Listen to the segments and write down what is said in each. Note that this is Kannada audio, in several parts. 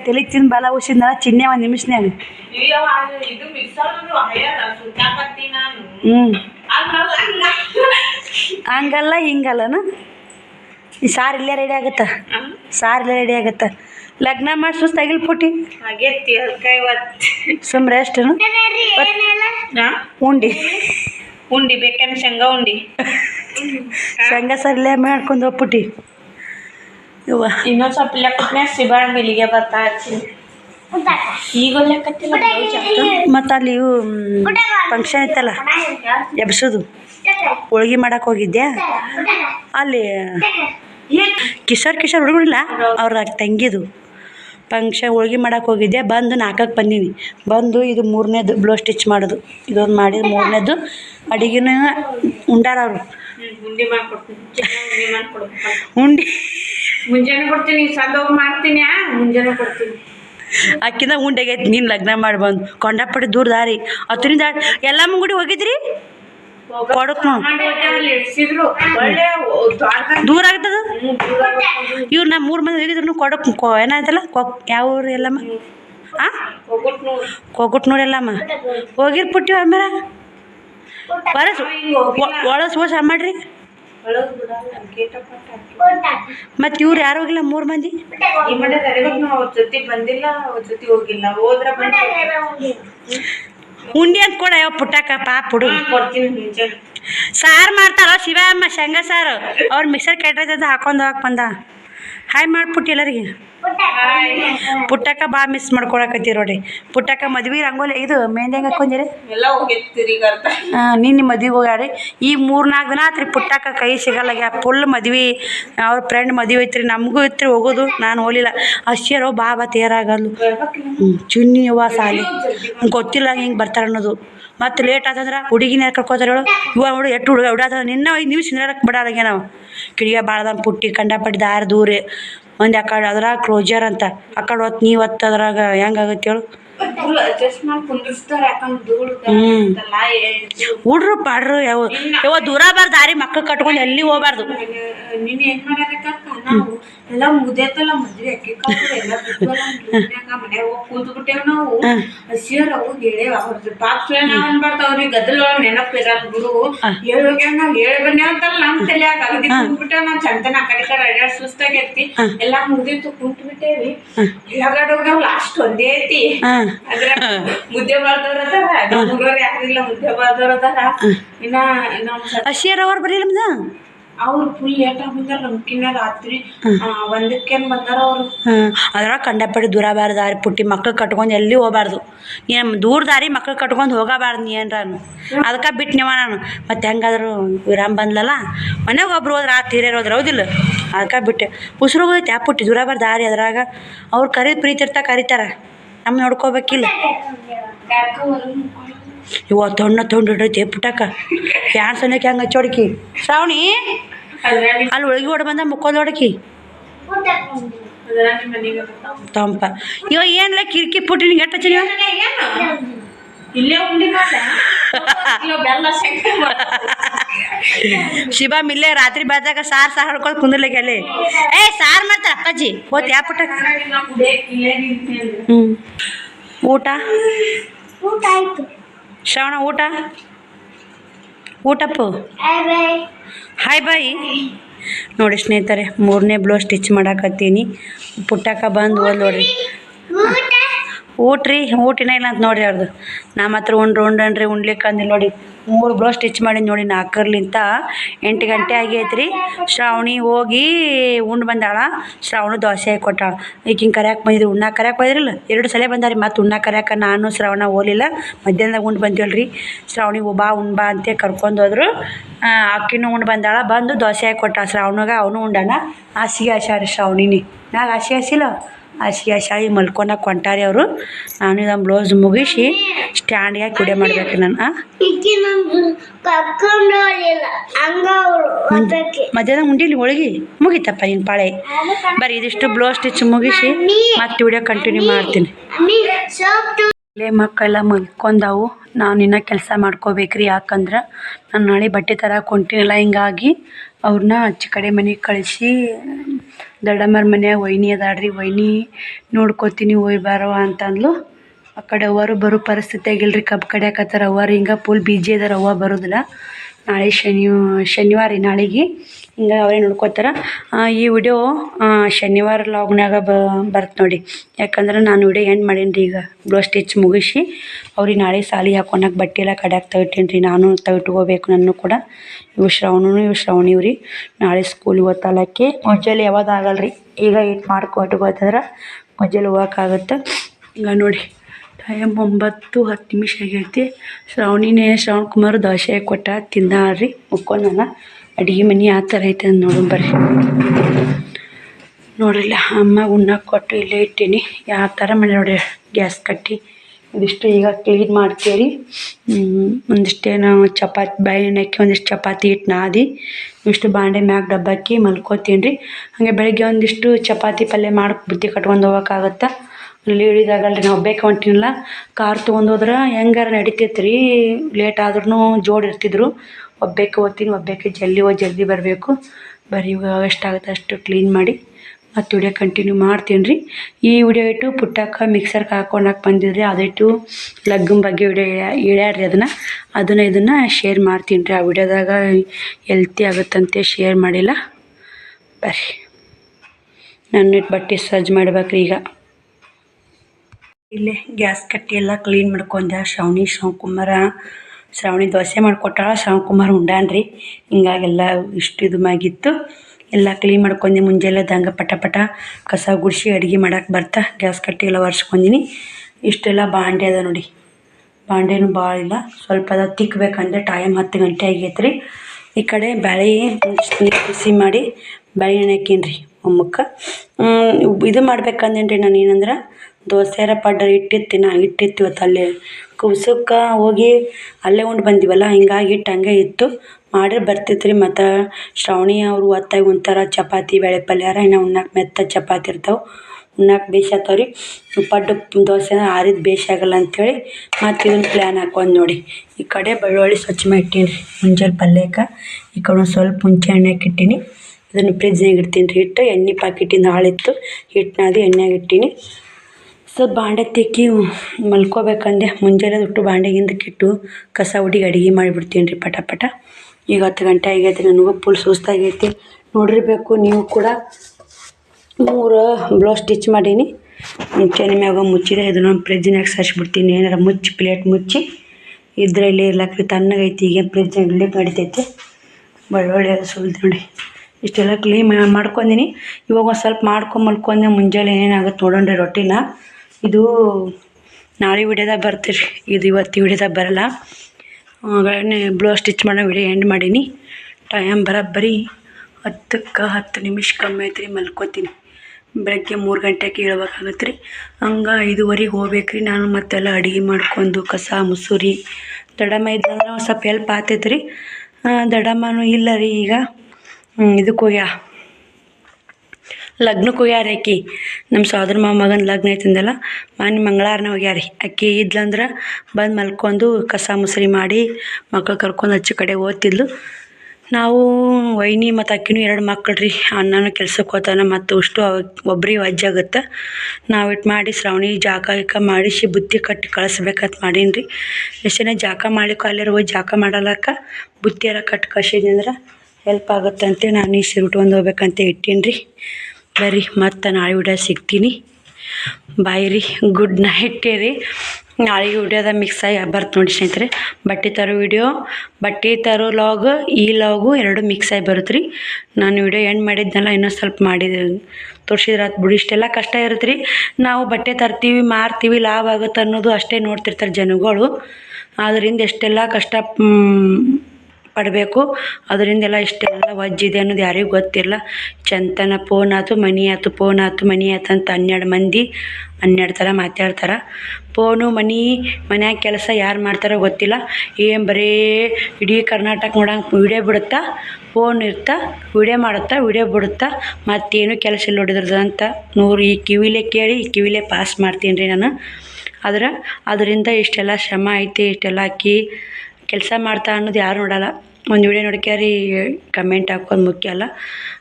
ತಲೆ ತಿಂದು ಬಲ ಉಸಿದ್ನ ಚಿನ್ನೆ ಒಂದು ನಿಮಿಷನ್ಯಾಗ ಹ್ಞೂ. ಹಂಗಲ್ಲ ಹಿಂಗಲ್ಲನ? ಈ ಸಾರು ಇಲ್ಲೇ ರೆಡಿ ಆಗತ್ತ? ಸಾರ್ ಇಲ್ಲೇ ರೆಡಿ ಆಗತ್ತ? ಲಗ್ನ ಮಾಡಿ ಸುಸ್ತಾಗಿಲ್ ಪುಟಿ ಪುಟ್ಟಿ. ಸುಮ್ ರೆಸ್ಟ್? ಉಂಡಿ. ಉಂಡಿ ಬೇಕಂದ್ರೆ ಶೇಂಗಾ ಉಂಡಿ? ಶೇಂಗಾ ಸರ್ ಇಲ್ಲೇ ಮಾಡ್ಕೊಂಡು ಹೋಗ್ಬಿಟ್ಟಿ ಇವ. ಇನ್ನೊಂದು ಸ್ವಲ್ಪ ಲೆಕ್ಕನೆ ಸಿಬಾಳ್ ಮಿಲಿಗೆ ಬರ್ತಾ ಈಗ ಲೆಕ್ಕತ್ತಿಲ್ಲ ಮತ್ತು ಅಲ್ಲಿ ಇವು ಫಂಕ್ಷನ್ ಇತ್ತಲ್ಲ ಎಬ್ಸೋದು. ಹೋಳಿಗೆ ಮಾಡಕ್ಕೆ ಹೋಗಿದ್ದೆ ಅಲ್ಲಿ ಕಿಶೋರ್ ಕಿಶೋರ್ ಹುಡುಗರಿಲ್ಲ? ಅವ್ರ ತಂಗಿದು. ಫಂಕ್ಷನ್ ಹೋಳಿಗೆ ಮಾಡಕ್ಕೆ ಹೋಗಿದ್ದೆ ಬಂದು ನಾಲ್ಕಕ್ಕೆ ಬಂದೀನಿ. ಬಂದು ಇದು ಮೂರನೇದು ಬ್ಲೌಸ್ ಸ್ಟಿಚ್ ಮಾಡೋದು. ಇದೊಂದು ಮಾಡಿದ ಮೂರನೇದು. ಅಡಿಗೆನ ಉಂಡಾರ ಅವರು. ಉಂಡಿ ಮುಂಜಾನೆ ಕೊಡ್ತೀನಿ ಸಂದ ಹೋಗಿ ಮಾಡ್ತೀನಿ? ಮುಂಜಾನೆ ಕೊಡ್ತೀನಿ. ಅಕ್ಕಿನ ಉಂಡೆಗೈತಿ ನೀನು ಲಗ್ನ ಮಾಡಿ ಬಂದು. ಕೊಂಡಾಪಟ್ಟಿ ದೂರ ದಾರಿ. ಹತ್ತರಿಂದ ಎಲ್ಲ ಮುಂಗುಡಿ ಹೋಗಿದ್ರಿ? ದೂರ ಆಗ್ತದ? ಇವ್ರು ನಾ ಮೂರು ಮಂದಿ ಹೋಗಿದ್ರು ಕೊಡಕ್ ಏನಾಯ್ತಲ್ಲ ಯಾವ ಊರು ಎಲ್ಲಮ್ಮ? ಆ? ಕೊಗುಟ್ ನೋಡು ಎಲ್ಲಮ್ಮ. ಹೋಗಿರ್ ಪುಟ್ಟಿ ಆಮೇಲೆ ಒಳಸ್ ಒಳಸ್ ಮಾಡ್ರಿ ಮತ್ತು ಇವ್ರು ಯಾರು ಹೋಗಿಲ್ಲ? ಮೂರು ಮಂದಿ? ಈ ಮನೆ ತಡೆಬೇಕು ಜೊತೆ ಬಂದಿಲ್ಲ ಅವ್ರ ಜೊತೆ ಹೋಗಿಲ್ಲ. ಹೋದ್ರ ಬಂದು ಉಂಡಿ ಅಂತ ಕೊಡ ಯಾವ ಪುಟ್ಟಕ್ಕ ಪಾಪ ಹುಡುಗ. ಕೊಡ್ತೀನಿ ಸಾರು ಮಾಡ್ತಾರ ಶಿವಮ್ಮ ಶೇಂಗಾ ಸಾರು. ಅವ್ರು ಮಿಕ್ಸರ್ ಕೆಟ್ಟೈತದ ಹಾಕೊಂಡು ಹೋಗಕ್ಕೆ ಬಂದ. ಹಾಯ್ ಮಾಡ್ಬಿಟ್ಟು ಎಲ್ಲರಿಗೆ. ಪುಟ್ಟಕ್ಕ. ಬಾ ಮಿಸ್ ಮಾಡ್ಕೊಳಕತ್ತೀರಿ ನೋಡ್ರಿ. ಪುಟ್ಟಕ್ಕ ಮದ್ವೆ ರಂಗೋಲಿ ಇದು ಮೆಹಂದಿ ಹೆಂಗೆ ಹಾಕೊಂಡಿರಿ? ಅರ್ಥ ನಿನ್ನೆ ಮದ್ವೆಗೆ ಹೋಗ್ಯಾರಿ. ಈ ಮೂರು ನಾಲ್ಕು ದಿನ ಆತ್ರಿ ಪುಟ್ಟಕ್ಕ ಕೈ ಸಿಗಲ್ಲ ಫುಲ್ ಮದ್ವೆ. ಅವ್ರ ಫ್ರೆಂಡ್ ಮದ್ವಿ ಐತ್ರಿ ನಮಗೂ ಐತ್ರಿ ಹೋಗೋದು. ನಾನು ಹೋಲಿಲ್ಲ ಅಷ್ಟೇರೋ ಬಾ ಬಾ ತೇರಾಗಲ್ಲು ಹ್ಞೂ ಚುನ್ನಿ ಅವ್ವ ಸಾಲಿ. ಗೊತ್ತಿಲ್ಲ ಹಿಂಗೆ ಬರ್ತಾರೆ ಅನ್ನೋದು. ಮತ್ತು ಲೇಟ್ ಆತಂದ್ರೆ ಹುಡುಗಿನ ಕರ್ಕೋತಾರೆ ಹೇಳು? ಇವ ನೋಡು ಎಷ್ಟು ಹುಡುಗ ಹುಡುಗ ನಿನ್ನ ಐದು ನಿಮಿಷ ನಿಂದ್ರಕ್ಕೆ ಬಿಡಾರಾಗೆ ನಾವು. ಕಿಡಿಗೆ ಬಾಳ್ದಂಗೆ ಪುಟ್ಟಿ ಕಂಡಪಟ್ಟಿ ದಾರಿ ದೂರ. ಒಂದು ಆ ಕಡೆ ಅದ್ರಾಗ ಕ್ಲೋಜರ್ ಅಂತ. ಆ ಕಡೆ ಹೊತ್ತು ನೀವು ಹೊತ್ತು ಅದ್ರಾಗ ಹೆಂಗಾಗತ್ತೆ ಹೇಳು? ಅಡ್ಜಸ್ಟ್ ಮಾಡಿ ಕುಂದಿರ್ಸ್ತಾರ ಯಾಕಂದ್ರೆ ಧೂಳು ಹುಡ್ರು ಪಾಡ್ರು ಯಾವ ಯಾವ ದೂರ ಬಾರ್ದು ದಾರಿ ಮಕ್ಕಳು ಕಟ್ಕೊಂಡು ಎಲ್ಲಿ ಹೋಗ್ಬಾರ್ದು. ನೀನ್ ಏನ್ ಮಾಡ್ಯಾರಕ್ಕ ನಾವು ಎಲ್ಲ ಮುಗ್ದೈತಲ್ಲ ಮದ್ವೆ ಅಕ್ಕಿ ಕಾಳು ಎಲ್ಲ ಮನ್ಯಾಗ ಹೋಗಿ ಕೂತ್ ಬಿಟ್ಟೇವ್ ನಾವು ಹಸಿಯರ್ ಅವು ಹೇಳೇವ ಅವ್ರ ಪಾಪ ಸುಳ್ಳ ನಾವ್ ಅನ್ಬಾರ್ದ ಅವ್ರಿಗೆ ಗದ್ದಲ ಒಳಗ್ ನೆನಪ್ ಇರಲ್ಲ ಬಿಡು ಹೇಳ್ಬೇಕ ನಾವ್ ಹೇಳಿ ಬನ್ನಿ ಅಂತಲ್ಲ ನಮ್ ತಲ್ಯಾಗ. ಅಗದಿ ಕುಂತ್ಬಿಟ್ಟೇವ್ ನಾವ್ ಆ ಕಡೆ ಕಡೆ ಅಡ್ಯಾಡ್ ಸುಸ್ತಾಗೈತಿ. ಎಲ್ಲಾ ಮುಗ್ದಿತ್ತು ಕುಂತ್ ಬಿಟ್ಟೇವಿ ಎಲ್ಲಾಗಡ್ ಹೋಗ್ಯಾವ ಲಾಸ್ಟ್ ಒಂದೇ ಐತಿ. ಮುದ್ದೆ ಅಶಿಯರ್ ಅವ್ರು ಬರೀಲ್ಲ ಮದ ಅವ್ರು ಫುಲ್ ಲೇಟ್ ಆಗ್ಬಿಟ್ಟಾರ ನಮ್ಕಿನ್ನ ರಾತ್ರಿ. ಒಂದಕ್ಕೆ ಒಂದಕ್ಕೇನ್ ಬಂದಾರ ಅವ್ರು. ಅದ್ರಾಗ ಕಂಡಪಡಿ ದೂರ ದಾರಿ ಪುಟ್ಟಿ ಮಕ್ಳು ಕಟ್ಕೊಂಡು ಎಲ್ಲಿ ಹೋಗ್ಬಾರ್ದು. ಏನು ದೂರ ದಾರಿ ಮಕ್ಳು ಕಟ್ಕೊಂಡು ಹೋಗಬಾರ್ದು ನೀ ಏನ್ರ ಅದಕ್ಕೆ ಬಿಟ್ಟು ನೀವ ನಾನು. ಮತ್ತೆ ಹೆಂಗಾದ್ರು ವಿರಾಮ್ ಬಂದ್ಲಲ್ಲ ಮನೆಗೆ ಒಬ್ರು ಹೋದ್ರೆ ರಾತ್ರಿ ತೀರೇರು ಹೋದ್ರೆ ಹೌದಿಲ್ಲ? ಅದಕ್ಕೆ ಬಿಟ್ಟೆ. ಉಸಿರು ಹೋಗೈತೆ ಆ ಪುಟ್ಟಿ ದೂರ ಬಾರ ದಾರಿ ಅದ್ರಾಗ. ಅವ್ರು ಕರಿ ಪ್ರೀತಿ ಇರ್ತಾ ಕರಿತಾರ. ನಮ್ಮ ನೋಡ್ಕೋಬೇಕಿಲ್ಲ ಇವ ತೊಣ್ಣ ತೊಂಡು ಹಿಡೈತಿ ಪುಟ್ಟಕ್ಕ ಯಾರು ಸಣ್ಣಕ್ಕೆ ಹೆಂಗೆ ಹಚ್ಚೋಡ್ಕಿ ಶ್ರಾವಣಿ, ಅಲ್ಲಿ ಒಳಗೆ ಹೊಡೆ ಬಂದ ಮುಕ್ಕೋದ್ ಹೊಡಕಿ. ತಂಪ ಇವ ಏನಿಲ್ಲ ಕಿರ್ಕಿ ಪುಟ್ಟಿನ ಗೆಟ್ಟ? ಇಲ್ಲೇ ಉಂಡಿ ಮಾಡ ಕಿಲೋ ಬೆಲ್ಲ ಶೇಂಗಾ ಮಾಡ. ಶಿವ ಮಿಲ್ಲೆ ರಾತ್ರಿ ಬೆಳ್ದಾಗ ಸಾರು ಸಾರು ಹೊಡ್ಕೊಂಡು ಕುಂದ್ರಲಿಕ್ಕೆ ಅಲ್ಲಿ ಏ ಸಾರು ಮಾಡ್ತಾರ ಅಪ್ಪಾಜಿ ಹೋತ್ ಯಾ ಪುಟ್ಟ ಅದ್ರಾಗ ನಾ ಕುಡಿಯಕ್ ಇಲ್ಲೇ ನಿಂತ್ನಿ. ಹ್ಞೂ ಊಟ ಶ್ರವಣ ಊಟ ಊಟಪ್ಪು ಹಾಯ್ ಬಾಯ್ ನೋಡಿ ಸ್ನೇಹಿತರೆ ಮೂರನೇ ಬ್ಲೌಸ್ ಸ್ಟಿಚ್ ಮಾಡಾಕತ್ತೀನಿ ಪುಟ್ಟಕ್ಕ ಬಂದು ಹೋದ್ ನೋಡ್ರಿ ಊಟ ರೀ ಊಟಿನ ಇಲ್ಲ ಅಂತ ನೋಡಿರಿ ಅವ್ರದ್ದು ನಾ ಮಾತ್ರ ಉಂಡ್ರು ಉಂಡನ್ರಿ ಉಣ್ಲಿಕ್ಕೆ ಅಂದಿಲ್ಲ ನೋಡಿ. ಮೂರು ಬ್ಲೌಸ್ ಸ್ಟಿಚ್ ಮಾಡೀನಿ ನೋಡಿ ನಾಲ್ಕರ್ಲಿಂತ ಎಂಟು ಗಂಟೆ ಆಗೈತ್ರಿ. ಶ್ರಾವಣಿ ಹೋಗಿ ಉಂಡು ಬಂದಾಳ. ಶ್ರಾವಣ ದೋಸೆ ಆಗಿ ಕೊಟ್ಟಾಳ. ಈಗಿನ ಕರ್ಯಾಕೆ ಬಂದಿದ್ರು ಉಣ್ಣ ಕರ್ಯಾಕೆ ಬಂದಿರಲ್ಲ? ಎರಡು ಸಲ ಬಂದಾರಿ ಮತ್ತು ಉಣ್ಣ ಕರ್ಯಾಕ ನಾನು ಶ್ರಾವಣ ಹೋಲಿಲ್ಲ ಮಧ್ಯಾಹ್ನದಾಗ ಉಂಡು ಬಂದಿವಲ್ರಿ. ಶ್ರಾವಣಿ ಬಾ ಉಣ್ ಬಾ ಅಂತ ಕರ್ಕೊಂಡು ಹೋದ್ರು. ಆ, ಅಕ್ಕಿನೂ ಉಂಡು ಬಂದಾಳ. ಬಂದು ದೋಸೆ ಆಗಿ ಕೊಟ್ಟ. ಶ್ರಾವಣಗ ಅವನು ಉಂಡಾನ. ಹಾಸಿಗೆ ರೀ ಶ್ರಾವಣಿನಿ. ನಾಲ್ಕು ಹಾಸಿಗೆ ಹಾಸಿಲ್ಲ ಹಾಸಿಗೆ ಶಾಯಿ ಮಲ್ಕೊಳಕ್ಕೆ ಹೊಂಟಾರಿ ಅವರು. ನಾನು ನಮ್ಮ ಬ್ಲೌಸ್ ಮುಗಿಸಿ ಸ್ಟ್ಯಾಂಡ್ಗೆ ಹಾಕಿ ವಿಡಿಯೋ ಮಾಡ್ಬೇಕು ನಾನು ಮಧ್ಯಾಹ್ನ ಉಂಡಿಲಿ ಹೋಳಿಗೆ ಮುಗೀತಪ್ಪ ನಿನ್ನ ಪಾಳೆ. ಬರೀ ಇದಿಷ್ಟು ಬ್ಲೌಸ್ ಸ್ಟಿಚ್ ಮುಗಿಸಿ ಮತ್ತೆ ವಿಡಿಯೋ ಕಂಟಿನ್ಯೂ ಮಾಡ್ತೀನಿ. ಇಲ್ಲೇ ಮಕ್ಕಳೆಲ್ಲ ಮಲ್ಕೊಂಡವು. ನಾನು ಇನ್ನೂ ಕೆಲಸ ಮಾಡ್ಕೋಬೇಕ್ರಿ ಯಾಕಂದ್ರೆ ನಾನು ನಾಳೆ ಬಟ್ಟೆ ತರಕ್ಕೆ ಹೊಂಟಿನಲ್ಲ ಹಿಂಗಾಗಿ ಅವ್ರನ್ನ ಆಚೆ ಕಡೆ ಮನೆಗೆ ಕಳಿಸಿ ದಡಮ್ಮರ ಮನ್ಯಾಗ ವೈನಿ ಅದಾಳ್ರಿ, ವೈನಿ ನೋಡ್ಕೊತೀನಿ, ಹೋಯ್ ಬಾರವ್ವ ಅಂತಂದ್ಲು. ಆ ಕಡೆ ಅವ್ವರು ಬರೋ ಪರಿಸ್ಥಿತಿ ಆಗಿಲ್ರಿ, ಕಬ್ಬು ಕಡಿಯಾಕತ್ತಾರ ಅವ್ವಾರು, ಹಿಂಗೆ ಫುಲ್ ಬಿಜಿ ಅದಾರ ಅವ್ವ ಬರೋದಿಲ್ಲ ನಾಳೆ ಶನಿ ಶನಿವಾರ ರೀ ನಾಳೆಗೆ ಹಿಂಗೆ ಅವರೇ ನೋಡ್ಕೋತಾರೆ ಈ ವಿಡಿಯೋ ಶನಿವಾರ ಲಾಗ್ನಾಗ ಬರುತ್ತೆ ನೋಡಿ. ಯಾಕಂದ್ರೆ ನಾನು ವಿಡಿಯೋ ಎಂಡ್ ಮಾಡೀನಿ ರೀ ಈಗ. ಬ್ಲೌಸ್ ಸ್ಟಿಚ್ ಮುಗಿಸಿ, ಅವ್ರಿಗೆ ನಾಳೆ ಸಾಲಿ ಹಾಕೊಳಕ್ಕೆ ಬಟ್ಟೆ ಎಲ್ಲ ಕಡ್ಯಾಕ್ ತೆಗಿತೀನಿ ರೀ ನಾನು ತೆಗಿಟ್ಕೋಬೇಕು ನನ್ನ ಕೂಡ. ಇವು ಶ್ರವಣನು, ಇವು ಶ್ರವಣಿವ್ ರೀ ನಾಳೆ ಸ್ಕೂಲ್ ಓದ್ತಾಲಕ್ಕೆ ಮುಂಜಾನೆ ಯಾವಾಗ ಆಗಲ್ಲ ರೀ ಈಗ ಏಟ್ ಮಾಡ್ಕೊಟ್ಟು ಹೋದ್ರೆ ಮುಂಜಾನೆ ಹೋಗೋಕ್ಕಾಗತ್ತೆ ಈಗ ನೋಡಿ ಟೈಮ್ ಒಂಬತ್ತು ಹತ್ತು ನಿಮಿಷ ಆಗೈತಿ. ಶ್ರಾವಣಿನೇ ಶ್ರವಣ್ ಕುಮಾರ್ ದೋಸೆ ಕೊಟ್ಟ ತಿಂದಾಳ್ರಿ. ಮುಕ್ಕೊಂಡನ. ಅಡುಗೆ ಮನೆ ಆ ಥರ ಐತೆ ಅಂತ ನೋಡೋಣ ಬರ್ರಿ. ನೋಡಿಲ್ಲ, ಅಮ್ಮ ಉಣ್ಣಕ್ಕೆ ಕೊಟ್ಟು ಇಲ್ಲೇ ಇಟ್ಟೀನಿ. ಯಾವ ಥರ ಮಾಡಿ ನೋಡಿ ಗ್ಯಾಸ್ ಕಟ್ಟಿ. ಇದಿಷ್ಟು ಈಗ ಕ್ಲೀನ್ ಮಾಡ್ತೀರಿ ಒಂದಿಷ್ಟೇನು ಚಪಾತಿ, ಬಾಳೆಹಣ್ಣಕ್ಕೆ ಒಂದಿಷ್ಟು ಚಪಾತಿ ಹಿಟ್ಟು ನಾದಿ. ಇಷ್ಟು ಬಾಂಡೆ ಮ್ಯಾಗ ಡಬ್ಬಾಕಿ ಮಲ್ಕೋತೀನಿ ರೀ ಹಾಗೆ ಬೆಳಗ್ಗೆ ಒಂದಿಷ್ಟು ಚಪಾತಿ ಪಲ್ಯ ಮಾಡಿ ಬುತ್ತಿ ಕಟ್ಕೊಂಡು ಹೋಗೋಕ್ಕಾಗತ್ತೆ ಅಲ್ಲಿ ಇಳಿದಾಗಲ್ರಿ, ನಾವು ಬೇಕು ಹೊಂಟಿನಲ್ಲ. ಕಾರ್ ತೊಗೊಂಡು ಹೋದ್ರೆ ಹೆಂಗಾರ ನಡಿತೈತೆ ರೀ ಲೇಟ್ ಆದ್ರೂ ಜೋಡಿ ಇರ್ತಿದ್ರು. ಒಬ್ಬೇಕೆ ಓದ್ತೀನಿ ಒಬ್ಬೇಕೆ ಜಲ್ದಿ ಹೋಗಿ ಜಲ್ದಿ ಬರಬೇಕು. ಬರೀ ಇವಾಗ ಎಷ್ಟಾಗುತ್ತೆ ಅಷ್ಟು ಕ್ಲೀನ್ ಮಾಡಿ. ಮತ್ತು ವಿಡಿಯೋ ಕಂಟಿನ್ಯೂ ಮಾಡ್ತೀನಿ ರೀ ಈ ವಿಡಿಯೋ ಇಟ್ಟು ಪುಟ್ಟಕ್ಕ ಮಿಕ್ಸರ್ಗೆ ಹಾಕೊಳಕ್ಕೆ ಬಂದಿದ್ರಿ. ಅದಿಟ್ಟು ಲಗ್ಗಿನ ಬಗ್ಗೆ ವಿಡಿಯೋ ಹೇಳ್ಯಾರ್ರಿ ಅದನ್ನು. ಅದನ್ನು ಇದನ್ನು ಶೇರ್ ಮಾಡ್ತೀನಿ ರೀ ಆ ವಿಡಿಯೋದಾಗ ಹೆಲ್ತಿ ಆಗುತ್ತಂತೆ ಶೇರ್ ಮಾಡಿಲ್ಲ. ಬರ್ರಿ. ನನ್ನ ಬಟ್ಟೆ ಸಜ್ಜು ಮಾಡ್ಬೇಕ್ರಿ ಈಗ. ಇಲ್ಲೇ ಗ್ಯಾಸ್ ಕಟ್ಟಿ ಎಲ್ಲ ಕ್ಲೀನ್ ಮಾಡ್ಕೊಂಡೆ ಶ್ರಾವಣಿ ಶ್ರವಣಕುಮಾರ ಶ್ರಾವಣಿ ದೋಸೆ ಮಾಡಿಕೊಟ್ಟಾಳ ಶ್ರವಣಕುಮಾರ್ ಉಂಡಾನ್ರಿ. ಹಿಂಗಾಗೆಲ್ಲ ಇಷ್ಟು ಇದು ಆಗಿತ್ತು ಎಲ್ಲ ಕ್ಲೀನ್ ಮಾಡ್ಕೊಂಡೆ, ಮುಂಜಾನೆ ದಂಗ ಪಟ ಪಟ ಕಸ ಗುಡಿಸಿ ಅಡುಗೆ ಮಾಡಕ್ಕೆ ಬರ್ತಾ, ಗ್ಯಾಸ್ ಕಟ್ಟಿ ಎಲ್ಲ ಒರೆಸ್ಕೊಂಡಿನಿ. ಇಷ್ಟೆಲ್ಲ ಬಾಂಡೆ ಅದ ನೋಡಿ. ಬಾಂಡೆನೂ ಭಾಳ ಇಲ್ಲ. ಸ್ವಲ್ಪ ಅದ ತಿಕ್ಕಬೇಕಂದ್ರೆ ಟೈಮ್ ಹತ್ತು ಗಂಟೆ ಆಗೈತೆ ರೀ ಈ ಕಡೆ ಬ್ಯಾಳೆ ಬಿಸಿ ಮಾಡಿ, ಬ್ಯಾಳೆ ರೀ ಒಮ್ಮಕ್ಕೆ. ಇದು ಮಾಡ್ಬೇಕಂದೇನ್ರಿ ರೀ ನಾನು ಏನಂದ್ರೆ ದೋಸೆರ ಪಡ್ಡ ಇಟ್ಟಿತ್ತಿನ ಹಿಟ್ಟಿತ್ತು ಇವತ್ತು ಅಲ್ಲೇ ಕುಬ್ಸಕ್ಕೆ ಹೋಗಿ ಅಲ್ಲೇ ಉಂಡು ಬಂದಿವಲ್ಲ, ಹಿಂಗಾಗಿ ಹಿಟ್ಟು ಹಂಗೆ ಇತ್ತು. ಮಾಡಿ ಬರ್ತಿತ್ತು ರೀ ಮತ್ತು ಶ್ರಾವಣಿ ಅವರು ಒತ್ತಾಗಿ ಉಣ್ತಾರ, ಚಪಾತಿ, ಬೇಳೆ ಪಲ್ಯಾರ, ಇನ್ನು ಉಣ್ಣಾಕ ಮೆತ್ತ ಚಪಾತಿ ಇರ್ತಾವೆ. ಉಣ್ಣಾಕ ಬೇಷ್ ಆಗ್ತಾವ ರೀ ಪಡ್ಡು ದೋಸೆ ಆರಿದ ಬೇಷ್ ಆಗಲ್ಲ ಅಂಥೇಳಿ ಮತ್ತು ಇದನ್ನು ಪ್ಲ್ಯಾನ್ ಹಾಕೊಂಡ್ ನೋಡಿ. ಈ ಕಡೆ ಬೆಳ್ಳುಳ್ಳಿ ಸ್ವಚ್ಛ ಮಾಡಿ ಇಟ್ಟೀನಿ ರೀ ಮುಂಜಾನೆ ಪಲ್ಯಕ್ಕೆ ಈ ಕಡೆ ಒಂದು ಸ್ವಲ್ಪ ಮುಂಚೆ ಎಣ್ಣೆ ಹಾಕಿಟ್ಟೀನಿ ಇದನ್ನು ಫ್ರಿಜ್ನಾಗ ಇಡ್ತೀನಿ ರೀ ಹಿಟ್ಟು. ಎಣ್ಣೆ ಪಾಕಿಟಿಂದ ಹಾಳಿತ್ತು ಹಿಟ್ಟನ್ನ ಅದು ಎಣ್ಣೆಗೆ ಇಟ್ಟೀನಿ. ಸ್ವಲ್ಪ ಬಾಂಡೆ ತಿಕ್ಕಿ ಮಲ್ಕೋಬೇಕಂದೆ ಮುಂಜಾನೆ ಉಟ್ಟು ಬಾಂಡೆಗಿಂದ ಕಿಟ್ಟು ಕಸ ಹುಡುಗಿ ಅಡುಗೆ ಮಾಡಿಬಿಡ್ತೀನಿ ರೀ ಪಟ ಪಟ. ಈಗ ಹತ್ತು ಗಂಟೆ ಆಗೈತೆ, ನನಗೂ ಫುಲ್ ಸುಸ್ತಾಗೈತಿ. ನೋಡಿರ್ಬೇಕು, ನೀವು ಕೂಡ ಮೂರು ಬ್ಲೌಸ್ ಸ್ಟಿಚ್ ಮಾಡೀನಿ. ಮುಂಚೆನೆ ಮ್ಯಾಗ ಮುಚ್ಚಿದೆ, ಇದನ್ನು ಫ್ರಿಜ್ನಾಗ ಸರಿಸ್ಬಿಡ್ತೀನಿ. ಏನಾರ ಮುಚ್ಚಿ ಪ್ಲೇಟ್ ಮುಚ್ಚಿ, ಇದರಲ್ಲಿ ಇರ್ಲಾಕ್ರಿ ತಣ್ಣಗೈತಿ, ಈಗ ಫ್ರಿಜ್ನಾಗ ಇಡ್ಲಿಕ್ಕೆ ನಡಿತೈತೆ. ಬೆಳ್ಳುಳ್ಳಿ ಸುಲ್ದು ನೋಡಿ. ಇಷ್ಟೆಲ್ಲ ಕ್ಲೀನ್ ಮಾಡ್ಕೊಂದಿನಿ ಇವಾಗ ಒಂದು ಸ್ವಲ್ಪ ಮಾಡ್ಕೊಂಡು ಮಲ್ಕೊಂಡೆ, ಮುಂಜಾನೆ ಏನೇನಾಗುತ್ತೆ ನೋಡೋಣ ರೀ ರೊಟ್ಟಿನ. ಇದು ನಾಳೆ ವಿಡಿಯೋದಾಗ ಬರ್ತೀರಿ. ಇದು ಇವತ್ತು ವಿಡಿಯೋದಾಗ ಬರಲ್ಲ. ಬ್ಲೌಸ್ ಸ್ಟಿಚ್ ಮಾಡೋ ವಿಡಿಯೋ ಎಂಡ್ ಮಾಡೀನಿ. ಟೈಮ್ ಬರೋಬ್ಬರಿ ಹತ್ತಕ್ಕೆ ಹತ್ತು ನಿಮಿಷ ಕಮ್ಮಿ ಐತೆ ರೀ ಮಲ್ಕೋತೀನಿ. ಬೆಳಗ್ಗೆ ಮೂರು ಗಂಟೆಗೆ ಏಳ್ಬೇಕಾಗತ್ತೆ ರೀ ಹಂಗೆ ಐದುವರೆಗೆ ಹೋಗ್ಬೇಕು ರೀ ನಾನು ಮತ್ತೆಲ್ಲ ಅಡುಗೆ ಮಾಡ್ಕೊಂಡು ಕಸ, ಮುಸುರಿ, ದಡಮ್ಮ ಇದ್ದಂದ್ರೆ ಸ್ವಲ್ಪ ಹೆಲ್ಪ್ ಆತೈತೆ ರೀ ದಡಮ್ಮನೂ ಇಲ್ಲ ರೀ ಈಗ. ಇದಕ್ಕೆ ಹೋಗ್ಯಾ? ಲಗ್ನಕ್ಕೆ ಯಾರು ಆಕಿ. ನಮ್ಮ ಸೋದರ ಮಗನ ಲಗ್ನ ಐತಂದಲ್ಲ ಮನೆ ಮಂಗಳಾರನ ಹೋಗ್ಯಾರ. ರೀ ಆಕಿ ಇದ್ಲಂದ್ರೆ ಬಂದು ಮಲ್ಕೊಂಡು ಕಸ ಮುಸರಿ ಮಾಡಿ ಮಕ್ಕಳು ಕರ್ಕೊಂಡು ಹಚ್ಚಿ ಕಡೆ ಓದ್ತಿದ್ಲು ನಾವು, ವೈನಿ ಮತ್ತು ಅಕ್ಕಿನೂ ಎರಡು ಮಕ್ಕಳು ರೀ ಅಣ್ಣನೂ ಕೆಲ್ಸಕ್ಕೆ ಹೋತಾನ ಮತ್ತು ಅಷ್ಟು ಒಬ್ರಿಗೆ ವಜ್ಜಾಗುತ್ತೆ ನಾವು ಇಟ್ಟು ಮಾಡಿ ಶ್ರಾವಣಿ ಜಾಕ ಗೀಕ ಮಾಡಿಸಿ ಬುತ್ತಿ ಕಟ್ಟಿ ಕಳಿಸ್ಬೇಕಂತ ಮಾಡೀನಿ ರೀ ಎಷ್ಟು ಜಾಕ ಮಾಡ್ಲಿಕ್ಕೆ ಅಲ್ಲಾರ ಹೋಗಿ ಜಾಕ ಮಾಡಲಕ್ಕ, ಬುತ್ತಿ ಎಲ್ಲ ಕಟ್ಟಿ ಕಳ್ಸಿದ್ನಿ ಅಂದ್ರೆ ಹೆಲ್ಪ್ ಆಗುತ್ತೆ ಅಂತೇಳಿ ನಾನು ಈ ಸೀರೆ ಉಟ್ಕೊಂಡು ಹೋಗ್ಬೇಕಂತ ಇಟ್ಟೀನಿ ರೀ ಬರ್ರಿ, ಮತ್ತೆ ನಾಳೆ ವಿಡಿಯೋ ಸಿಗ್ತೀನಿ. ಬಾಯ್ ರೀ ಗುಡ್ ನೈಟ್ ರೀ. ನಾಳೆ ವಿಡಿಯೋದ ಮಿಕ್ಸ್ ಆಗಿ ಬರ್ತು ನೋಡಿ ಸ್ನೇಹಿತರೆ. ಬಟ್ಟೆ ತರೋ ವಿಡಿಯೋ ಬಟ್ಟೆ ತರೋ ಲಾಗ್ ಈ ಲಾಗು ಎರಡು ಮಿಕ್ಸ್ ಆಗಿ ಬರುತ್ತೆ ರೀ. ನಾನು ವಿಡಿಯೋ ಎಂಡ್ ಮಾಡಿದ್ನಲ್ಲ ಇನ್ನೊಂದು ಸ್ವಲ್ಪ ಮಾಡಿದೆ, ತೋರಿಸಿದ್ರೆ ಅದು ಬಿಡಿ. ಇಷ್ಟೆಲ್ಲ ಕಷ್ಟ ಇರುತ್ತೆ ರೀ. ನಾವು ಬಟ್ಟೆ ತರ್ತೀವಿ, ಮಾರ್ತೀವಿ, ಲಾಭ ಆಗುತ್ತೆ ಅನ್ನೋದು ಅಷ್ಟೇ ನೋಡ್ತಿರ್ತಾರೆ ಜನಗಳು. ಆದ್ದರಿಂದ ಎಷ್ಟೆಲ್ಲ ಕಷ್ಟ ಪಡಬೇಕು. ಅದರಿಂದೆಲ್ಲ ಇಷ್ಟೆಲ್ಲ ವಜ್ಜಿದೆ ಅನ್ನೋದು ಯಾರಿಗೂ ಗೊತ್ತಿಲ್ಲ. ಚಂತನ ಫೋನ್ ಆಯ್ತು ಮನಿ ಆಯ್ತು ಫೋನ್ ಆಯ್ತು ಮನಿ ಆಯ್ತು ಅಂತ ಹನ್ನೆರಡು ಮಂದಿ, ಹನ್ನೆರಡು ಥರ ಮಾತಾಡ್ತಾರೆ. ಪೋನು ಮನಿ, ಮನ್ಯಾಗ ಕೆಲಸ ಯಾರು ಮಾಡ್ತಾರೋ ಗೊತ್ತಿಲ್ಲ. ಏನು ಬರೀ ಇಡೀ ಕರ್ನಾಟಕ ನೋಡಂಗೆ ವಿಡಿಯೋ ಬಿಡುತ್ತಾ? ಫೋನ್ ಇರ್ತಾ, ವಿಡಿಯೋ ಮಾಡುತ್ತಾ, ವಿಡಿಯೋ ಬಿಡುತ್ತಾ? ಮತ್ತೇನು ಕೆಲಸ ಇಲ್ಲ ನೋಡಿದ್ರದ್ದು ಅಂತ ನೂರು ಈ ಕಿವಿಲೇ ಕೇಳಿ, ಈ ಕಿವಿಲೇ ಪಾಸ್ ಮಾಡ್ತೀನಿ ರೀ ನಾನು. ಆದ್ರೆ, ಅದರಿಂದ ಇಷ್ಟೆಲ್ಲ ಶ್ರಮ ಐತಿ, ಇಷ್ಟೆಲ್ಲ ಹಾಕಿ ಕೆಲಸ ಮಾಡ್ತಾ ಅನ್ನೋದು ಯಾರು ನೋಡಲ್ಲ. ಒಂದು ವಿಡಿಯೋ ನೋಡ್ಕ್ಯಾರಿ ಕಮೆಂಟ್ ಹಾಕೋದು ಮುಖ್ಯ ಅಲ್ಲ.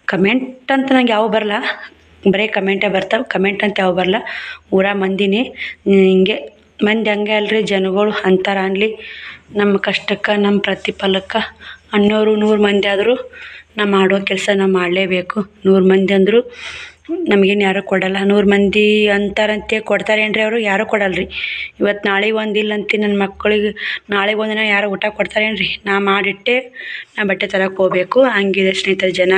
ಕಮೆಂಟ್ ಅಂತ ನಂಗೆ ಯಾವ ಬರಲ್ಲ. ಬರೀ ಕಮೆಂಟೇ ಬರ್ತಾವೆ. ಕಮೆಂಟ್ ಅಂತ ಯಾವ ಬರಲ್ಲ. ಊರ ಮಂದಿನಿ. ಹಿಂಗೆ ಮಂದಿ ಹಂಗೆ ಅಲ್ರಿ, ಜನಗಳು ಅಂತಾರ ಅನ್ಲಿ. ನಮ್ಮ ಕಷ್ಟಕ್ಕೆ ನಮ್ಮ ಪ್ರತಿಫಲಕ್ಕೆ ಅನ್ನೋರು ನೂರು ಮಂದಿ ಆದರೂ ನಾ ಮಾಡೋ ಕೆಲಸ ನಾವು ಮಾಡಲೇಬೇಕು. ನೂರು ಮಂದಿ ಅಂದರು ನಮಗೇನು ಯಾರೂ ಕೊಡಲ್ಲ. ನೂರು ಮಂದಿ ಅಂತಾರಂತೆ ಕೊಡ್ತಾರೇನ್ರಿ ಅವರು? ಯಾರೂ ಕೊಡಲ್ಲ ರೀ ಇವತ್ತು ನಾಳೆ ಒಂದು ಇಲ್ಲಂತ ನನ್ನ ಮಕ್ಕಳಿಗೆ ನಾಳೆ ಒಂದಿನ ಯಾರು ಊಟ ಕೊಡ್ತಾರೇನ್ರಿ ನಾ ಮಾಡಿಟ್ಟೆ, ನಾ ಬಟ್ಟೆ ತರಕ್ಕೆ ಹೋಗ್ಬೇಕು. ಹಂಗಿದೆ ಸ್ನೇಹಿತರೆ ಜನ,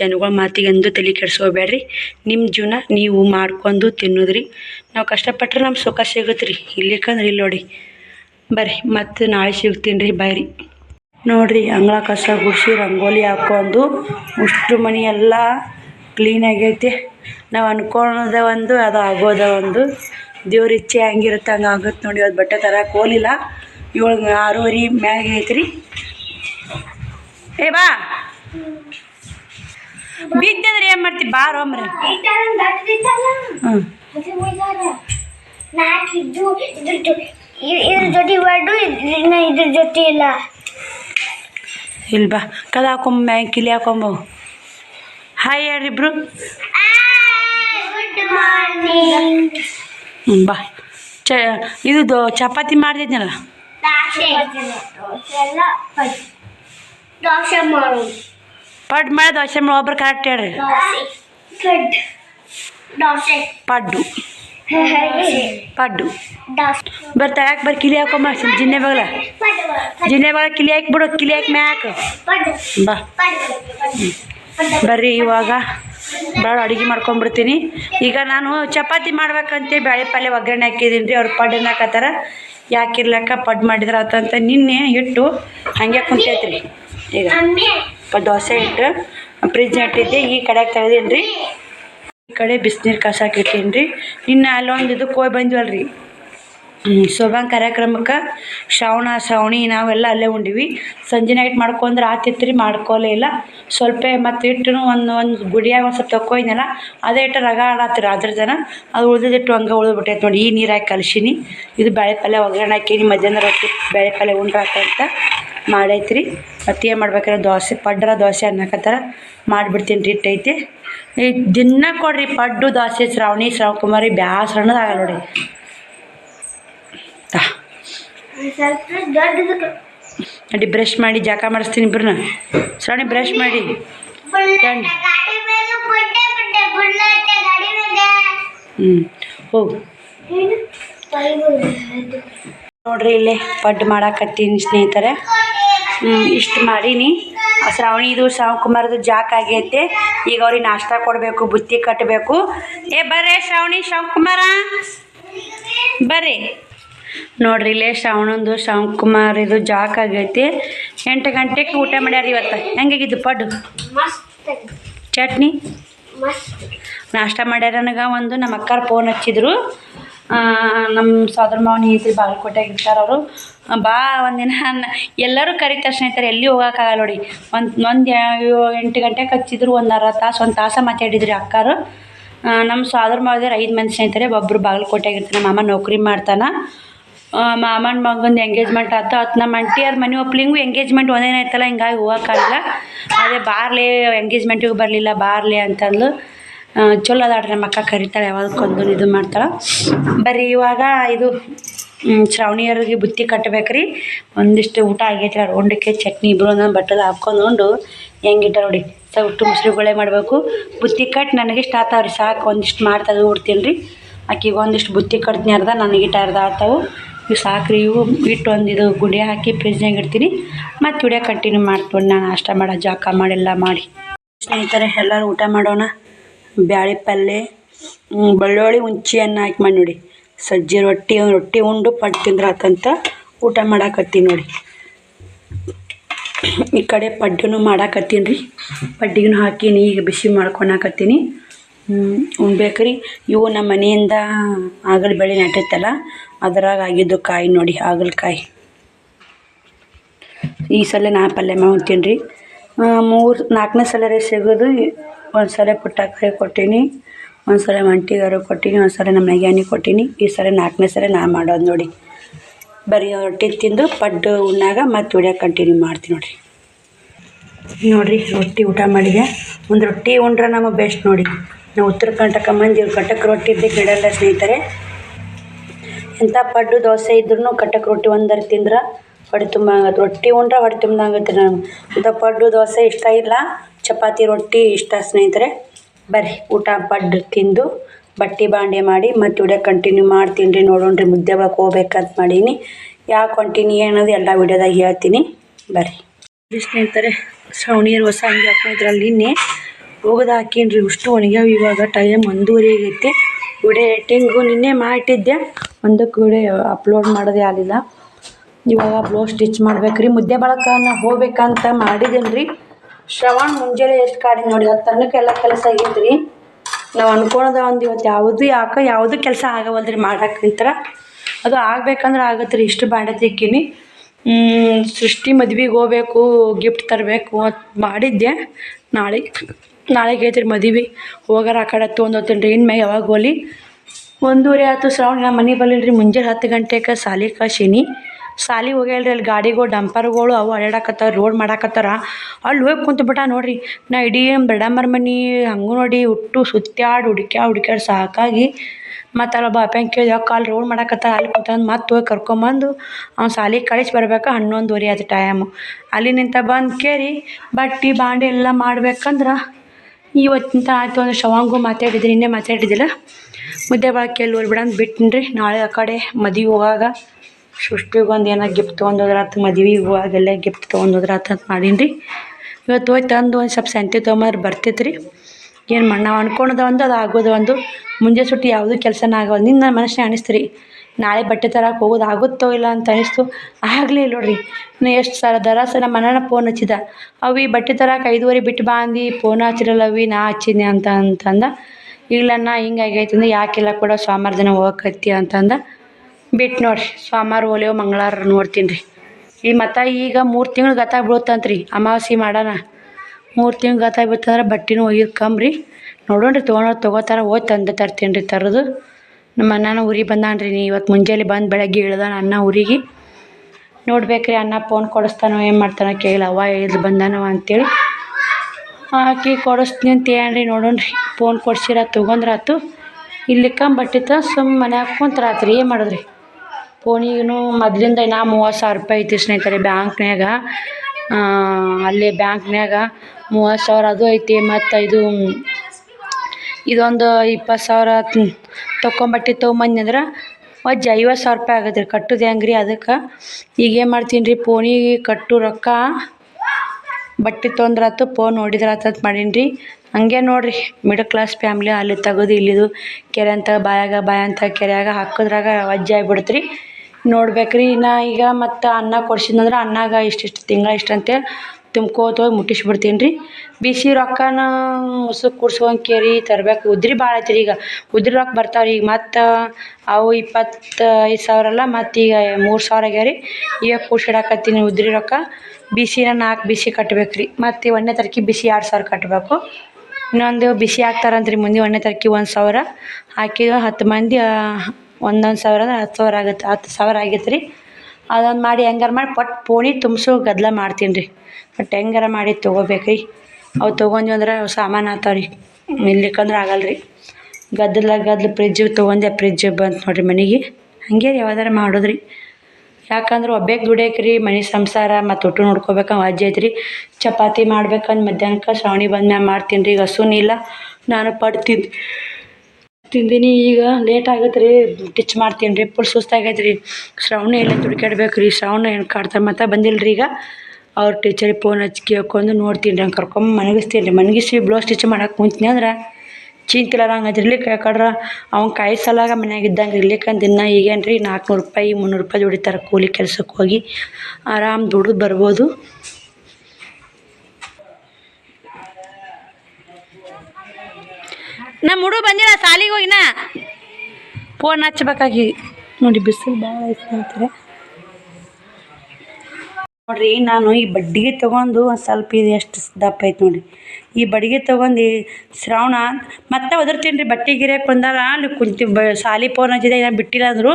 ಜನಗಳ ಮಾತಿಗೆ ಎಂದೂ ತಲೆ ಕೆಡ್ಸ್ಕೋಬೇಡ್ರಿ ನಿಮ್ಮ ಜೀವನ ನೀವು ಮಾಡ್ಕೊಂಡು ತಿನ್ನೋದ್ರಿ. ನಾವು ಕಷ್ಟಪಟ್ಟರೆ ನಮ್ಮ ಸುಖ ಸಿಗುತ್ತೆ ರೀ ಇಲ್ಲಿಕಂದ್ರೆ ಇಲ್ಲಿ ನೋಡಿ. ಬರ್ರಿ, ಮತ್ತೆ ನಾಳೆ ಸಿಗ್ತೀನಿ ರೀ ಬಾಯ್ ರೀ ನೋಡ್ರಿ ಅಂಗಳ ಕಸ ಗುಡಿಸಿ ರಂಗೋಲಿ ಹಾಕ್ಕೊಂಡು ಉಷ್ಟ್ರ ಮನೆ ಎಲ್ಲ ಕ್ಲೀನ್ ಆಗೈತಿ. ನಾವು ಅನ್ಕೊಳೋದ ಒಂದು, ಅದು ಆಗೋದ ಒಂದು. ದೇವ್ರ ಇಚ್ಛೆ ಹಂಗಿರುತ್ತೆ, ಹಂಗೆ ಆಗುತ್ತೆ ನೋಡಿ, ಅದು ಬಟ್ಟೆ ತರಕ್ಕೆ ಹೋಲಿಲ್ಲ ಏಳು, ಆರೂವರೆ ಮ್ಯಾಗ ಐತ್ರಿ. ಏ, ಬಾ. ಬಿದ್ದಂದ್ರೆ ಏನು ಮಾಡ್ತೀವಿ ಬಾರೋ ಮರ ಹ್ಞೂ ನಾಲ್ಕಿದ್ದು ಇದ್ರ ಜೊ- ಇ- ಇದ್ರ ಜೊತೆ ಬಡ್ಡು ಇದ್ರ ಇದ್ರ ಜೊತೆ ಇಲ್ಲ ಬಾ. ಕದ ಹಾಕೊಂಬ, ಮ್ಯಾಗ ಕಿಲಿ ಹಾಕೊಂಬ. ಹಾಯ್ ಹ್ಞೂ ಬಾ. ಚ ಇದು ಚಪಾತಿ ಎಲ್ಲ ಪಡ್- ಮಾಡಿ. ದೋಸೆ ಮಾಡಿ. ಒಬ್ರು ಕರೆಕ್ಟ್ ಹೇಳ್ರಿ. ಪಡ್ಡು. ಪಡ್ಡು. ಬರ್ ತಳಕ್ ಬರ್ ಕಿಲಿ ಹಾಕೊಂಬ ಜಿನ್ನೆ ಬಗಲ. ಜಿನ್ನೆ ಬಗಲ ಕಿಲಿ ಹಾಕ್ಬಿಡು ಕಿಲಿ ಹಾಕಿ ಮ್ಯಾಕ್. ಬಾ. ಬರ್ರಿ, ಇವಾಗ ಭಾಳ ಅಡುಗೆ ಮಾಡ್ಕೊಂಬಿಡ್ತೀನಿ. ಈಗ ನಾನು ಚಪಾತಿ ಮಾಡ್ಬೇಕಂತ ಬೇಳೆ ಪಲ್ಯ ಒಗ್ಗರಣೆ ಹಾಕಿದ್ದೀನಿ ರೀ, ಅವ್ರು ಪಡ್ಡನ್ನ ಹಾಕತ್ತಾರ. ಯಾಕಿರ್ಲಕ್ಕ ಪಡ್ ಮಾಡಿದ್ರ ಆತಂತ ನಿನ್ನೆ ಹಿಟ್ಟು ಹಾಗೆ ರೀ ಈಗ ದೋಸೆ ಹಿಟ್ಟು, ಫ್ರಿಜ್ ಇಟ್ಟಿದ್ದೆ ಈ ಕಡೆಗೆ ತೆಗ್ದೀನಿ ರೀ. ಈ ಕಡೆ ಬಿಸಿನೀರು ಕಸಾಕಿಟ್ಟೀನಿ ರೀ. ಇನ್ನು ಅಲ್ಲೊಂದು ಇದು ಹೋಗಿ ಬಂದ್ವಲ್ಲ ಸೊಬಾನ್ ಕಾರ್ಯಕ್ರಮಕ್ಕೆ ಶ್ರಾವಣ, ಶ್ರಾವಣಿ ನಾವೆಲ್ಲ ಅಲ್ಲೇ ಉಂಡಿವಿ. ಸಂಜೆ ನೈಟ್ ಮಾಡ್ಕೊಂಡ್ರೆ ಆತಿತ್ತು ರೀ ಮಾಡ್ಕೊಲೇ ಇಲ್ಲ. ಸ್ವಲ್ಪ ಮತ್ತು ಇಟ್ಟು ಒಂದು ಒಂದು ಗುಡಿಯಾಗ ಒಂದು ಸ್ವಲ್ಪ ತಕ್ಕೊಯ್ನಲ್ಲ ಅದೇ ಇಟ್ಟು ರಗ ಅದ್ರ ಜನ. ಅದು ಉಳಿದಿಟ್ಟು ಹಂಗೆ ಉಳ್ದ್ಬಿಟ್ಟೈತೆ ನೋಡಿ, ಈ ನೀರು ಹಾಕಿ ಕಲಸೀನಿ. ಇದು ಬೇಳೆ ಪಲ್ಯ ಒಗ್ಗರಣೆ ಹಾಕೀನಿ ಮಧ್ಯಾಹ್ನ ರೊಟ್ಟಿ ಬೇಳೆ ಪಲ್ಯ ಉಂಡ್ರಾಕಂತ ಮಾಡೈತ್ರಿ. ಮತ್ತು ಏನು ಮಾಡ್ಬೇಕಾದ್ರೆ ದೋಸೆ, ಪಡ್ರ ದೋಸೆ ಅನ್ನಕತ್ತಾರ ಮಾಡಿಬಿಡ್ತೀನಿ ರೀ ಹಿಟ್ಟೈತಿ ದಿನ ಕೊಡ್ರಿ ಪಡ್ಡು, ದೋಸೆ, ಶ್ರಾವಣಿ ಶ್ರಾವಕುಮಾರಿ ಕುಮಾರಿ ಆಗಲ್ಲ ನೋಡಿ ನಡಿ ಬ್ರಷ್ ಮಾಡಿ ಜಾಕ ಮಾಡಿಸ್ತೀನಿ ಇಬ್ರನ್ನ ಶ್ರಾವಣಿ ಬ್ರಷ್ ಮಾಡಿ. ಹ್ಞೂ ಹೋಗು ನೋಡ್ರಿ ಇಲ್ಲೇ ಪಡ್ಡು ಮಾಡಾಕತ್ತೀನಿ ಸ್ನೇಹಿತರೆ. ಇಷ್ಟು ಮಾಡೀನಿ. ಶ್ರಾವಣಿದು ಶ್ರಾವಕುಮಾರದು ಜಾಕ್ ಆಗೈತೆ. ಈಗ ಅವ್ರಿಗೆ ನಾಷ್ಟ ಕೊಡಬೇಕು, ಬುತ್ತಿ ಕಟ್ಟಬೇಕು ಏ, ಬರ್ರಿ ಶ್ರಾವಣಿ ಕುಮಾರ ಬರ್ರಿ. ನೋಡ್ರಿ ಇಲ್ಲೇ ಶ್ರಾವಣಂದು ಶ್ರಾವಕುಮಾರ್ ಇದು ಜಾಕ್ ಆಗೈತಿ. ಎಂಟು ಗಂಟೆಗೆ ಊಟ ಮಾಡ್ಯಾರ ಇವತ್ತು. ಹೆಂಗಾಗಿದ್ದು ಪಡ್ಡು? ಚಟ್ನಿ? ನಾಷ್ಟ ಮಾಡ್ಯಾರ ನನಗೆ ಒಂದು, ನಮ್ಮ ಅಕ್ಕಾರ ಫೋನ್ ಹಚ್ಚಿದ್ರು. ನಮ್ಮ ಸೋದರ ಮಾವನ ಐತ್ರಿ ಬಾಗಲಕೋಟೆಗೆ ಇರ್ತಾರೆ ಅವರು. ಬಾ ಒಂದಿನ ಎಲ್ಲರೂ ಎಲ್ಲರೂ ತಕ್ಷಣ ಸ್ನೇಹಿತರೆ, ಎಲ್ಲಿ ಹೋಗೋಕ್ಕಾಗಲ್ಲ ನೋಡಿ. ಒಂದು ಒಂದು ಎಂಟು ಗಂಟೆಗೆ ಹಚ್ಚಿದ್ರು ಒಂದು ಅರ್ಧ ತಾಸು, ಒಂದು ತಾಸ ಮಾತಾಡಿದ್ರಿ ಅಕ್ಕಾರು. ನಮ್ಮ ಸೋದರ ಮಾವದವ್ರು ಐದು ಮಂದಿ ಸ್ನೇಹಿತರೆ ಒಬ್ಬರು ಬಾಗಲಕೋಟೆಗೆ ನಮ್ಮ ಮಾಮ ನೌಕರಿ ಮಾಡ್ತಾನೆ. ಮಾಮನ ಮಗಂದು ಎಂಗೇಜ್ಮೆಂಟ್ ಆಯ್ತು ಅದು ನಮ್ಮ ಅಂಟಿಯವ್ರ ಮನೆ ಒಪ್ಲಿಂಗು ಎಂಗೇಜ್ಮೆಂಟ್ ಒಂದೇನಾಯ್ತಲ್ಲ ಹಿಂಗಾಗಿ ಹೋಗೋಕ್ಕಾಗಲ್ಲ ಅದೇ ಬಾರ್ಲಿ ಎಂಗೇಜ್ಮೆಂಟಿಗೆ ಬರಲಿಲ್ಲ, ಬಾರ್ಲಿ ಅಂತಂದು ಚಲೋ ಅದಾಡ್ರಿ ನಮ್ಮ ಅಕ್ಕ ಕರಿತಾಳೆ ಯಾವಾಗಕ್ಕೊಂದು ಇದು ಮಾಡ್ತಾಳೆ. ಬರ್ರಿ ಇವಾಗ ಇದು ಶ್ರಾವಣಿಯರಿಗೆ ಬುತ್ತಿ ಕಟ್ಟಬೇಕ್ರಿ ಒಂದಿಷ್ಟು ಊಟ ಆಗೈತೆ ರೀ ಉಂಡಕ್ಕೆ ಚಟ್ನಿ ಇಬ್ಬರು ಒಂದೊಂದು ಬಟ್ಟದ ಹಾಕ್ಕೊಂಡು ಹೆಂಗಿಟ್ಟ ನೋಡಿ. ಸ, ಹುಟ್ಟು ಮುಸ್ರಿಗಳೇ ಮಾಡಬೇಕು. ಬುತ್ತಿ ಕಟ್ಟು ನನಗೆ ಇಷ್ಟ ಆತಾವ್ರಿ, ಸಾಕು, ಒಂದಿಷ್ಟು ಮಾಡ್ತಾ ಉಡ್ತೀನಿ ರೀ ಆಕಿಗೆ ಒಂದಿಷ್ಟು ಬುತ್ತಿ ಕಟ್ತೀನಿ ಅರ್ಧ ನನಗಿಟ್ಟ ಅರ್ಧ ಆತಾವು. ಇವು ಸಾಕ್ರಿ, ಇವು ಇಟ್ಟು ಒಂದು ಇದು ಗುಡಿ ಹಾಕಿ ಫ್ರಿಜ್ನಾಗ ಇಡ್ತೀನಿ. ಮತ್ತು ವಿಡಿಯೋ ಕಂಟಿನ್ಯೂ ಮಾಡ್ತೀನಿ ನಾನು ನಾಷ್ಟ ಮಾಡೋ ಜಾಕ ಮಾಡೆಲ್ಲ ಮಾಡಿ. ಸ್ನೇಹಿತರೆ, ಎಲ್ಲರೂ ಊಟ ಮಾಡೋಣ? ಬ್ಯಾಳೆ ಪಲ್ಯ ಬೆಳ್ಳುಳ್ಳಿ ಅನ್ನ ಹಾಕಿ ಮಾಡಿ ನೋಡಿ. ಸಜ್ಜಿ ರೊಟ್ಟಿ ರೊಟ್ಟಿ ಉಂಡು ಪಟ್ಟು ತಿಂದ್ರಾತಂತ ಊಟ ಮಾಡಾಕತ್ತೀನಿ ನೋಡಿ. ಈ ಕಡೆ ಪಡ್ಡಿನೂ ಮಾಡಾಕತ್ತೀನಿ ರೀ. ಪಡ್ಡಿಗೂ ಹಾಕೀನಿ ಈಗ ಬಿಸಿ ಮಾಡ್ಕೊಳಕತ್ತೀನಿ ಉಣ್ಬೇಕು ರೀ ಇವು ನಮ್ಮ ಮನೆಯಿಂದ ಆಗಲ ಬೆಳೆ ನೆಟ್ಟಿತ್ತಲ್ಲ, ಅದ್ರಾಗ ಆಗಿದ್ದು ಕಾಯಿ ನೋಡಿ ಹಾಗಲಕಾಯಿ ಈ ಸಲ ನಾ ಪಲ್ಯ ಮಾಡ್ತೀನಿ ರೀ. ಮೂರು, ನಾಲ್ಕನೇ ಸಲ ರೀ ಸಿಗೋದು, ಒಂದು ಸಲ ಕಾಯಿ ಕೊಟ್ಟೀನಿ, ಒಂದು ಸಲ ಮಂಟಿಗಾರು ಕೊಟ್ಟೀನಿ, ಒಂದು ಸಲ ನಮ್ಮ ನಗ್ಯಾನಿ ಕೊಟ್ಟೀನಿ, ಈ ಸಲ ನಾಲ್ಕನೇ ಸಲ ನಾ ಮಾಡೋದು ನೋಡಿ. ಬರೀ ರೊಟ್ಟಿ ತಿಂದು ಪಡ್ಡು ಉಣ್ಣಾಗ ಮತ್ತೆ ವಿಡಿಯೋ ಕಂಟಿನ್ಯೂ ಮಾಡ್ತೀನಿ ನೋಡಿರಿ. ನೋಡಿರಿ, ರೊಟ್ಟಿ ಊಟ ಮಾಡಿದೆ. ಒಂದು ರೊಟ್ಟಿ ಉಂಡ್ರೆ ನಮಗೆ ಬೆಸ್ಟ್ ನೋಡಿ. ನಾವು ಉತ್ತರ ಕರ್ನಾಟಕ ಮಂದಿ ಕಟಕ್ ರೊಟ್ಟಿ ಬಿಡಲ್ಲ ಸ್ನೇಹಿತರೆ. ಎಂಥ ಪಡ್ಡು ದೋಸೆ ಇದ್ರೂ ಕಟಕ್ ರೊಟ್ಟಿ ಒಂದರ ತಿಂದ್ರೆ ಹೊಡೆ ತುಂಬ ಆಗತ್ತೆ. ರೊಟ್ಟಿ ಉಂಡ್ರೆ ಹೊಡೆ ತುಂಬ ಆಗುತ್ತೆ ನಾನು ಇಂಥ ಪಡ್ಡು ದೋಸೆ ಇಷ್ಟ ಇಲ್ಲ. ಚಪಾತಿ ರೊಟ್ಟಿ ಇಷ್ಟ ಸ್ನೇಹಿತರೆ. ಬರ್ರಿ, ಊಟ ಪಡ್ಡು ತಿಂದು ಬಟ್ಟೆ ಬಾಂಡೆ ಮಾಡಿ ಮತ್ತೆ ವಿಡಿಯೋ ಕಂಟಿನ್ಯೂ ಮಾಡ್ತೀನಿ ರೀ ನೋಡೋಣ್ರಿ. ಮುದ್ದೆ ಬಾಕ್ ಹೋಗ್ಬೇಕಂತ ಮಾಡೀನಿ. ಯಾವ ಕಂಟಿನ್ಯೂ ಏನದು ಎಲ್ಲ ವಿಡಿಯೋದಾಗ ಹೇಳ್ತೀನಿ. ಬರ್ರಿ. ಸ್ನೇಹಿತರೆ, ಶ್ರಾವಣಿಯರು ಹೊಸ ಅಂಗಿ ಹಾಕೊಂಡಿದ್ರಲ್ಲಿ ನಿನ್ನೆ. ಹೋಗೋದು ಹಾಕೀನಿ ಅಷ್ಟು ಒಣಗ್ಯಾವ ಇವಾಗ. ಟೈಮ್ ಒಂದೂವರೆ ಆಗೈತಿ ವಿಡಿಯೋ ಎಡಿಟಿಂಗು ನಿನ್ನೆ ಮಾಡಿಟ್ಟಿದ್ದೆ ಒಂದಕ್ಕೆ ವಿಡಿಯೋ ಅಪ್ಲೋಡ್ ಮಾಡೋದೇ ಆಗಲಿಲ್ಲ. ಇವಾಗ ಬ್ಲೌಸ್ ಸ್ಟಿಚ್ ಮಾಡ್ಬೇಕು ರೀ ಮುದ್ದೆ ಬಳಕ ನಾ ಹೋಗ್ಬೇಕಂತ ಮಾಡಿದ್ದೀನಿ ರೀ ಶ್ರವಣ್ ಮುಂಜಾನೆ ಎಷ್ಟು ಕಾಡಿ ನೋಡಿ ತನಕ ಎಲ್ಲ ಕೆಲಸ ಆಗೈತೆ ರೀ ನಾವು ಅನ್ಕೊಳೋದ ಒಂದು ಇವತ್ತು ಯಾವುದು ಯಾಕೆ ಯಾವುದು ಕೆಲಸ ಆಗವಲ್ದ್ರಿ ಮಾಡಕ್ಕಂತರ ಅದು ಆಗ್ಬೇಕಂದ್ರೆ ಆಗತ್ತೆ ರೀ ಇಷ್ಟು ಬಾಂಡೆ ತಿಕ್ಕೀನಿ ಸೃಷ್ಟಿ ಮದ್ವೆಗೆ ಹೋಗ್ಬೇಕು ಗಿಫ್ಟ್ ತರಬೇಕು ಅಂತ ಮಾಡಿದ್ದೆ. ನಾಳೆ ಹೇಳ್ತೀರಿ ಮದುವೆ. ಹೋಗಾರ ಆ ಕಡೆ ತೊಗೊಂಡೋಗ್ತೀನಿ ರೀ ಇನ್ಮ್ಯಾಗ ಯಾವಾಗ ಹೋಲಿ? ಒಂದೂವರೆ ಆಯ್ತು ಶ್ರಾವಣ ನಮ್ಮ ಮನೆ ಬರಲಿಲ್ಲ ರೀ ಮುಂಜಾನೆ ಹತ್ತು ಗಂಟೆಗೆ ಸಾಲಿ ಕಳ್ಸೀನಿ ಸಾಲಿ ಹೋಗ್ಯಾಳ್ರಿ ಅಲ್ಲಿ ಗಾಡಿಗಳು, ಡಂಪರ್ಗಳು ಅವು ಅಡ್ಯಾಡಕತ್ತಾವ ರೋಡ್ ಮಾಡಾಕತ್ತಾರ. ಅಲ್ಲಿ ಹೋಗಿ ಕುಂತ್ಬಿಟ್ಟ ನೋಡ್ರಿ. ನಾ ಇಡೀ ಬೆಡಮ್ಮರ ಮನೆ ಹಂಗೂ ನೋಡಿ ಹುಟ್ಟು ಸುತ್ತಾಡಿ ಹುಡುಕ್ಯಾ ಹುಡ್ಕ್ಯಾಡಿ ಸಾಕಾಗಿ ಮತ್ತು ಅಲ್ಲೊಬ್ಬ ಅಪ್ಪಂಗೆ ಕೇಳಿದೆ ಯಾವ ಅಲ್ಲಿ ರೋಡ್ ಮಾಡಾಕತ್ತಾರ? ಅಲ್ಲಿ ಕುಂತಂದು ಮತ್ತೆ ಹೋಗಿ ಕರ್ಕೊಂಬಂದು ಅವ್ನು ಸಾಲಿಗೆ ಕಳಿಸಿ ಬರ್ಬೇಕು ಹನ್ನೊಂದುವರೆ ಆಯ್ತು ಟೈಮು ಅಲ್ಲಿ ನಿಂತ ಬಂದು ಕೇರಿ, ಬಟ್ಟೆ, ಬಾಂಡೆ ಎಲ್ಲ ಮಾಡ್ಬೇಕಂದ್ರೆ ಇವತ್ತಿಂತ ಆಯ್ತು ಅಂದ್ರೆ ಶವಾಂಗು ಮಾತಾಡಿದ್ರಿ ನಿನ್ನೆ ಮಾತಾಡಿದ್ದಿಲ್ಲ. ಮುದ್ದೆ ಬಳಕೆ ಎಲ್ಲಿ ಹೋಗ್ಬಿಡ ಅಂತ ಬಿಟ್ಟಿನಿ ರೀ ನಾಳೆ ಆ ಕಡೆ ಮದುವೆ ಹೋಗಾಗ ಸೃಷ್ಟಿಗೆ ಒಂದು ಏನೋ ಗಿಫ್ಟ್ ತೊಗೊಂಡೋದ್ರಾತ ಮದ್ವೆಗೆ ಹೋಗಾಗೆಲ್ಲ ಗಿಫ್ಟ್ ತೊಗೊಂಡೋದ್ರಾತ ಅಂತ ಮಾಡೀನಿ ರೀ ಇವತ್ತು ಹೋಗಿ ತಂದು ಒಂದು ಸ್ವಲ್ಪ ಸಂತೆ ತೊಗೊಂಬಂದ್ರೆ ಬರ್ತೈತೆ ರೀ ಏನು ಮಾಡಿ ನಾವು ಒಂದು ಅದು ಆಗೋದು ಒಂದು. ಮುಂಜೆ ಸುಟ್ಟಿ ಯಾವುದೂ ಕೆಲಸನ ಆಗೋದು ನಿನ್ನ ಮನಸ್ಸಿನಾಗ ಅನಿಸ್ತು ರೀ ನಾಳೆ ಬಟ್ಟೆ ತರಕ್ಕೆ ಹೋಗೋದು ಆಗುತ್ತೋ ಇಲ್ಲ ಅಂತ ಅನಿಸ್ತು ಆಗಲೇ ಇಲ್ಲ ನೋಡ್ರಿ. ನಾ ಎಷ್ಟು ಸಲ ದರಾಸ ನಮ್ಮ ಅಣ್ಣನ ಫೋನ್ ಹಚ್ಚಿದ. ಅವಿ, ಬಟ್ಟೆ ತರಕ್ಕೆ ಐದುವರೆ ಬಿಟ್ಟು ಬಾ ಅಂದು. ಫೋನ್ ಹಚ್ಚಿರಲ್ಲ ಅವಿ, ನಾ ಹಚ್ಚಿದ್ನಿ ಅಂತ ಅಂತಂದ. ಇಲ್ಲಣ್ಣ ಹಿಂಗಾಗೈತೆ ಅಂದ್ರೆ ಯಾಕೆಲ್ಲ ಕೂಡ ಸೋಮವಾರ ದಿನ ಹೋಗಕತ್ತಿ ಅಂತಂದ ಬಿಟ್ಟು ನೋಡ್ರಿ, ಸೋಮವಾರ ಓಲೇವು ಮಂಗಳವಾರ ನೋಡ್ತೀನಿ ರೀ. ಈ ಮತ್ತು ಈಗ ಮೂರು ತಿಂಗಳು ಗತಾಗಿ ಬೀಳುತ್ತಂತ್ರಿ ಅಮಾವಾಸ್ಯೆ ಮಾಡೋಣ. ಮೂರು ತಿಂಗಳು ಗತಾಗಿ ಬೀಳ್ತಂದ್ರೆ ಬಟ್ಟೆನೂ ಒಯ್ಯೋದು ಕಮ್ರಿ ನೋಡೋಣ ರೀ ತೊಗೊಂಡ್ರೆ ತೊಗೋತಾರ, ಹೋಗಿ ತಂದು ತರ್ತೀನಿ ರೀ ತರೋದು. ನಮ್ಮ ಅಣ್ಣನ ಊರಿಗೆ ಬಂದಾನ್ರಿ ನೀ. ಇವತ್ತು ಮುಂಜಾನೆ ಬಂದು ಬೆಳಗ್ಗೆ ಇಳ್ದಾನ ಅಣ್ಣ ಊರಿಗೆ. ನೋಡ್ಬೇಕ್ರಿ ಅಣ್ಣ ಫೋನ್ ಕೊಡಿಸ್ತಾನೋ ಏನು ಮಾಡ್ತಾನೋ ಕೇಳಿಲ್ಲ. ಅವ್ವ ಇಳ್ದು ಬಂದಾನವ ಅಂತೇಳಿ. ಹಾಕಿ ಕೊಡಿಸ್ತೀನಿ ಅಂತ ಏನ್ರಿ ನೋಡೋಣ ರೀ ಫೋನ್ ಕೊಡ್ಸಿರ ತೊಗೊಂಡ್ರಾತು ಇಲ್ಲಿಕ್ಕ ಬಟ್ಟೆ ತ ಸುಮ್ಮ ಮನ್ಯಾಗ ಕುಂತ್ರಾತ್ರಿ ಏನು ಮಾಡಿದ್ರಿ? ಫೋನಿಗೂ ಮೊದಲಿಂದ ನಾ ಮೂವತ್ತು ಸಾವಿರ ರೂಪಾಯಿ ಐತಿ ಸ್ನೇಹಿತರೆ ಬ್ಯಾಂಕ್ನ್ಯಾಗ. ಅಲ್ಲಿ ಬ್ಯಾಂಕ್ನ್ಯಾಗ ಮೂವತ್ತು ಸಾವಿರ ಅದು ಐತಿ. ಮತ್ತು ಇದು ಇದೊಂದು ಇಪ್ಪತ್ತು ಸಾವಿರ ತೊಗೊಂಬಟ್ಟಿ ತೊಗೊಂಬಂದ್ನಿ ಅಂದ್ರೆ ವಜ್ಜ, ಐವತ್ತು ಸಾವಿರ ರೂಪಾಯಿ ಆಗತ್ತೆ ರೀ, ಕಟ್ಟುದು ಹೆಂಗೆ ರೀ ಅದಕ್ಕೆ. ಈಗ ಏನು ಮಾಡ್ತೀನಿ ರೀ ಫೋನಿಗೆ ಕಟ್ಟು ರೊಕ್ಕ, ಬಟ್ಟೆ ತೊಂದ್ರಾತು ಫೋನ್ ನೋಡಿದ್ರೆ ಆತ ಮಾಡೀನಿ ರೀ ಹಂಗೆ ನೋಡಿರಿ ಮಿಡಲ್ ಕ್ಲಾಸ್ ಫ್ಯಾಮ್ಲಿ ಅಲ್ಲಿ ತೆಗೆದು ಇಲ್ಲಿದು, ಕೆರೆ ಅಂತ, ಬಾಯಾಗ ಬಾಯ ಅಂತ, ಕೆರೆಯಾಗ ಹಾಕಿದ್ರಾಗ ವಜ್ಜೆ ಆಗಿಬಿಡ್ತು ರೀ ನೋಡ್ಬೇಕು ರೀ ನಾ ಈಗ ಮತ್ತು ಅನ್ನ ಕೊಡ್ಸಿದ್ನಂದ್ರೆ, ಅನ್ನಾಗ ಇಷ್ಟಿಷ್ಟು, ತಿಂಗಳ ಇಷ್ಟಂತೆ ತುಂಬ್ಕೋತ ಹೋಗಿ ಮುಟ್ಟಿಸ್ಬಿಡ್ತೀನಿ ರೀ. ಬಿಸಿ ರೊಕ್ಕನ ಉಸುಕ್ ಕೂಡ್ಸ್ಕೊಂಡು ಕೇರಿ, ತರಬೇಕು. ಉದ್ರಿ ಭಾಳ ಐತೆ ಈಗ. ಉದ್ರಿ ರೊಕ್ಕ ಬರ್ತಾವೆ ರೀ ಈಗ. ಮತ್ತು ಅವು ಇಪ್ಪತ್ತೈದು ಸಾವಿರ ಅಲ್ಲ, ಮತ್ತು ಈಗ ಮೂರು ಸಾವಿರ ಆಗ್ಯಾವ ರೀ. ಈಗ ಕೂಡ್ಸಿಡಾಕತ್ತೀನಿ ಉದ್ರಿ ರೊಕ್ಕ. ಬಿಸಿನ ನಾಲ್ಕು ಬಿಸಿ ಕಟ್ಬೇಕು ರೀ. ಮತ್ತು ಒಂದನೇ ತಾರೀಕಿಗೆ ಬಿಸಿ ಎರಡು ಸಾವಿರ ಕಟ್ಟಬೇಕು ಇನ್ನೊಂದು ಬಿಸಿ ಹಾಕ್ತಾರಂತ್ರಿ ಮುಂದೆ ಒಂದನೇ ತಾರೀಕಿಗೆ ಒಂದು ಸಾವಿರ. ಹಾಕಿದ ಹತ್ತು ಮಂದಿ ಒಂದೊಂದು ಸಾವಿರ ಅಂದ್ರೆ ಹತ್ತು ಸಾವಿರ ಆಗುತ್ತೆ ಹತ್ತು ಸಾವಿರ ಆಗೈತೆ ರೀ ಅದೊಂದು ಮಾಡಿ ಹೆಂಗಾರ ಮಾಡಿ, ಪಟ್ ಪೋಣಿ ತುಂಬಿಸೋ ಗದ್ದಲ ಮಾಡ್ತೀನಿ ರೀ. ಬಟ್ ಹೆಂಗಾರ ಮಾಡಿ ತೊಗೋಬೇಕು ರೀ ಅವು ತೊಗೊಂಡ್ವಿ ಅಂದ್ರೆ ಅವು ಸಾಮಾನು ಆತಾವ ರೀ. ಆಗಲ್ರಿ. ಆಗಲ್ಲ ರೀ ಗದ್ದಲ ಗದ್ದಲ ಫ್ರಿಜ್ಜು ತೊಗೊಂಡೆ ಫ್ರಿಜ್ ಬಂತು ನೋಡಿರಿ ಮನೆಗೆ. ಹಂಗೆ ಯಾವ್ದಾರ ಮಾಡೋದ್ರಿ. ಯಾಕಂದ್ರೆ ಒಬ್ಬೇಕ್ ದುಡಿಯಕ್ಕೆ ರೀ ಮನೆ ಸಂಸಾರ ಮತ್ತು ಊಟ ನೋಡ್ಕೋಬೇಕು ಅಜ್ಜಿ ಐತ್ರಿ. ಚಪಾತಿ ಮಾಡ್ಬೇಕಂದ್ ಮಧ್ಯಾಹ್ನಕ್ಕೆ ಶ್ರಾವಣಿ ಬಂದ್ಮ್ಯಾಗ ಮಾಡ್ತೀನಿ ರೀ, ಈಗ ಹಸುನೂ ಇಲ್ಲ, ನಾನು ಪಟ್ಟು ತಿಂದಿನಿ ತಿಂದೀನಿ ಈಗ ಲೇಟ್ ಆಗತ್ತೆ ರೀ ಟಿಚ್ ಮಾಡ್ತೀನಿ ರೀ ಫುಲ್ ಸುಸ್ತಾಗೈತೆ ರೀ. ಶ್ರಾವಣ ಎಲ್ಲ ದುಡ್ಕಾಡ್ಬೇಕು ರೀ ಶ್ರಾವಣ ಏನು ಕಾಡ್ತಾರೆ ಮತ್ತೆ ಬಂದಿಲ್ಲ ರೀ ಈಗ. ಅವ್ರ ಟೀಚರಿಗೆ ಫೋನ್ ಹಚ್ಚಿ ಕೇಳ್ಕೊಂಡು ನೋಡ್ತೀನಿ ರೀ, ಹಂಗೆ ಕರ್ಕೊಂಡ್ ಮನಗಿಸ್ತೀನಿ ರೀ. ಮನಗಿಸಿ ಬ್ಲೌಸ್ ಸ್ಟಿಚ್ ಮಾಡಕ್ಕೆ ಕುಂತೀನಿ ಅಂದ್ರೆ ಚಿಂತಿಲ್ಲ ಹಂಗೆ ಇರ್ಲಿಕ್ಕೆ ಯಾಕಂದ್ರೆ ಅವ್ನು ಕಾಯಿ ಸಲಾಗ ಮನ್ಯಾಗ ಇದ್ದಂಗೆ ಇರ್ಲಿಕ್ಕಂತ ದಿನ ಈಗೇನು ರೀ ನಾಲ್ಕುನೂರು ರೂಪಾಯಿ, ಮುನ್ನೂರು ರೂಪಾಯಿ ದುಡಿತಾರೆ ಕೂಲಿ ಕೆಲ್ಸಕ್ಕೆ ಹೋಗಿ. ಆರಾಮ್ ದುಡ್ದು ಬರ್ಬೋದು. ನಮ್ಮ ಹುಡುಗ ಬಂದಿಲ್ಲ, ಸಾಲಿಗೆ ಹೋಗಿನ. ಫೋನ್ ಹಚ್ಬೇಕಾಗಿ ನೋಡಿ, ಬಿಸಿಲು ಭಾಳ ಐತೆ ಸ್ನೇಹಿತರೆ ನೋಡ್ರಿ, ನಾನು ಈ ಬಡ್ಡಿಗೆ ತೊಗೊಂಡು ಒಂದು ಸ್ವಲ್ಪ ಇದು ಎಷ್ಟು ದಪ್ಪ ಐತೆ ನೋಡಿರಿ. ಈ ಬಡ್ಗೆ ತೊಗೊಂಡು ಶ್ರಾವಣ, ಮತ್ತೆ ಒದರ್ತೀನಿ ರೀ ಬಟ್ಟೆ ಗಿರಿಯಕ್ಕೆ ಬಂದಾಗ ಅಲ್ಲಿ ಕುಂತಿ ಬ ಶಾಲಿ ಫೋನ್ ಹಚ್ಚಿದೆ ಏನೋ ಬಿಟ್ಟಿಲ್ಲ ಅಂದರು,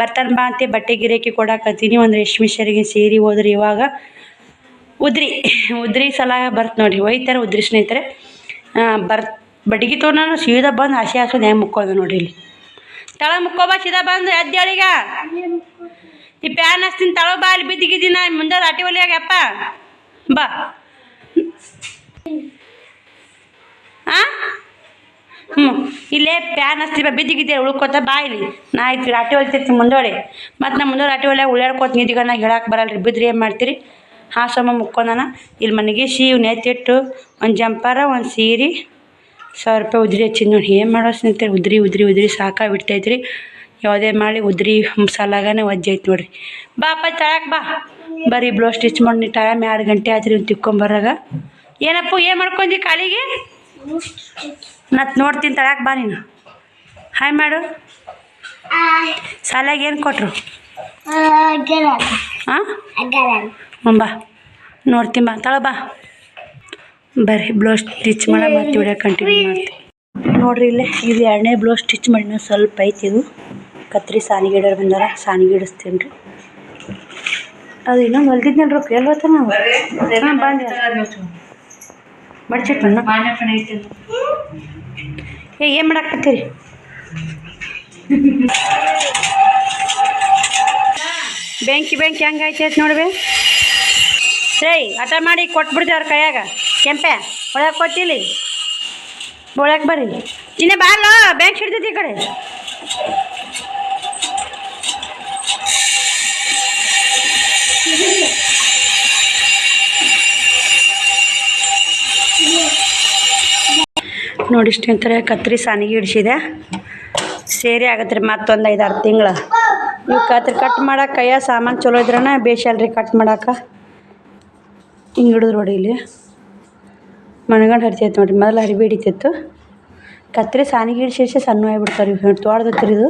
ಬರ್ತಾನೆ ಬಾ ಅಂತ ಬಟ್ಟೆ ಗಿರಿಯಕ್ಕೆ ಕೊಡಾಕತ್ತೀನಿ, ಒಂದು ರೇಷ್ಮೆ ಶರಿಗೆ ಸೀರೆ ಹೋದ್ರಿ ಇವಾಗ. ಉದ್ರಿ ಉದ್ರಿ ಸಲ ಬರ್ತ್ ನೋಡಿರಿ, ಒಯ್ತಾರೆ ಉದ್ರಿ ಸ್ನೇಹಿತರೆ. ಬರ್ ಬಡ್ಗೆ ತೊಗೊಂಡು ಸೀದಾ ಬಂದು ಹಸಿ ಹಾಸೋದು ಹೆಂಗೆ ಮುಕ್ಕೋದು ನೋಡ್ರಿ ಇಲ್ಲಿ. ತಳ ಮುಕ್ಕೋಬಾ, ಸೀದಾ ಬಂದು ಎದ್ದೇಳೀಗ ಈ ಪ್ಯಾನ್ ಹಚ್ತೀನಿ, ತಳ ಬಾ ಬಿದ್ದಿಗಿದ್ದೀನ ಮುಂದೆ ರಾಟಿ ಒಲಿ ಬಾ. ಹಾ ಹ್ಞೂ ಇಲ್ಲೇ ಪ್ಯಾನ್ ಹಚ್ತಿ ಬಾ ಬಿದ್ದಿಗಿದ್ದೆ ಉಳ್ಕೊತ ಬಾ ಇಲ್ಲಿ. ನಾ ಐತಿ ರಾಟಿ ಹೊಲಿತೈತಿ ಮುಂದೋಡಿ. ಮತ್ತು ನಾ ಮುಂದೆ ರಾಟಿ ಒಲ್ಯಾಗ ಇದೀಗ ನಾ ಹೇಳಕ್ಕೆ ಬರಲ್ಲ ರೀ ಬಿದ್ರಿ ಏನು ಮಾಡ್ತೀರಿ? ಹಾಸಮ್ಮ ಮುಕ್ಕೊಂಡನ. ಇಲ್ಲಿ ಮನೆಗೆ ಶೀವ್ ನೆತ್ತಿಟ್ಟು ಒಂದು ಜಂಪಾರ, ಒಂದು ಸೀರೆ, ಸಾವಿರ ರೂಪಾಯಿ ಉದ್ರಿ ಹಚ್ಚಿದ್ದು ನೋಡಿ. ಏನು ಮಾಡೋ ನಿಂತೀರಿ ಉದ್ರಿ ಉದ್ರಿ ಉದ್ರಿ ಸಾಕಾಗಿ ಬಿಡ್ತೈತ್ರಿ ಯಾವುದೇ ಮಾಡಿ ಉದ್ರಿ ಸಾಲಾಗನೆ ಒಜ್ಜೈತೆ ನೋಡ್ರಿ. ಬಾ ಅಪ್ಪ ಬಾ. ಬರೀ ಬ್ಲೌಸ್ ಸ್ಟಿಚ್ ಮಾಡಿ ಟೈಮ್ ಎರಡು ಗಂಟೆ ಆಯ್ತು ರೀ ತಿಕ್ಕೊಂಬರಾಗ ಏನಪ್ಪ, ಏನು ಮಾಡ್ಕೊಂಡಿ ಕಾಲಿಗೆ? ನತ್ ನೋಡ್ತೀನಿ ತಳಕ್ ಬಾ ನೀನು. ಹಾಯ್ ಮಾಡು. ಸಾಲಾಗ ಏನು ಕೊಟ್ರು? ಹಾಂ ಬಾ. ನೋಡ್ತೀನಿ ಬಾ. ತಳ ಬಾ. ಬರ್ರಿ ಬ್ಲೌಸ್ ಸ್ಟಿಚ್ ಮಾಡಿ ಮತ್ತೆ ಕಂಟಿನ್ಯೂ ಮಾಡ್ತೀನಿ. ನೋಡ್ರಿ ಇಲ್ಲೇ ಇದು ಎರಡನೇ ಬ್ಲೌಸ್ ಸ್ಟಿಚ್ ಮಾಡಿ ಸ್ವಲ್ಪ ಐತಿ ಇದು. ಕತ್ರಿ ಸಾನಿಗೆ ಗಿಡ ಬಂದಾರ ಸಾನಿಗೆ ಇಡಿಸ್ತೀನಿ ರೀ ಅದು ಇನ್ನೊಂದು ಮಲ್ಗಿದ್ನಲ್ಲ ರೊಕ್ಕ ಎಲ್ಲ ಹೋಗ್ತಾನ ನಾವು ಹಾಂ ಬಂದೆ ಮಡ್ಚಿಟ್ನ ಏ ಏನು ಮಾಡಾಕತ್ತೀರಿ? ಬೆಂಕಿ ಬೆಂಕಿ ಹೆಂಗೈತೆ ನೋಡ್ಬೇ. ರೇ ಹಠ ಮಾಡಿ ಕೊಟ್ಬಿಡ್ತೀವಿ ಅವ್ರ ಕೈಯಾಗ. ಕೆಂಪೆ ಒಳಗೆ ಕೊಟ್ಟಿಲಿ. ಒಳಗೆ ಬರ್ರಿ. ಬಾ ಬಾರ್ಲ ಬ್ಯಾಂಕ್ ಹಿಡ್ತೈತಿ ಈ ಕಡೆ. ನೋಡಿ ಸ್ನೇಹಿತರೆ ಕತ್ರಿ ಸಾನಿಗೆ ಹಿಡಿಸಿದೆ. ಸೇರಿ ಆಗತ್ತೆ ರೀ ಮತ್ತೊಂದು ಐದಾರು ತಿಂಗಳು. ನೀವು ಕತ್ರಿ ಕಟ್ ಮಾಡಕ್ಕೆ ಕೈಯ ಸಾಮಾನು ಚಲೋ ಇದ್ರನ ಬೇಷಲ್ರಿ ಕಟ್ ಮಾಡಕ್ಕೆ ಹಿಂಗೆ ಹಿಡಿದ್ರು ನೋಡಿ ಇಲ್ಲಿ. ಮಣ್ಗಂಡು ಹರಿತೈತೆ ನೋಡಿರಿ, ಮೊದಲು ಹರಿಬಿ ಹಿಡಿತಿತ್ತು ಕತ್ರಿ ಸಾನಿಗೆ ಹಿಡಿಸಿ ಸಣ್ಣ ಆಗಿಬಿಡ್ತಾರೆ ಇವು ತೋಡ್ದತ್ರಿ ಇದು.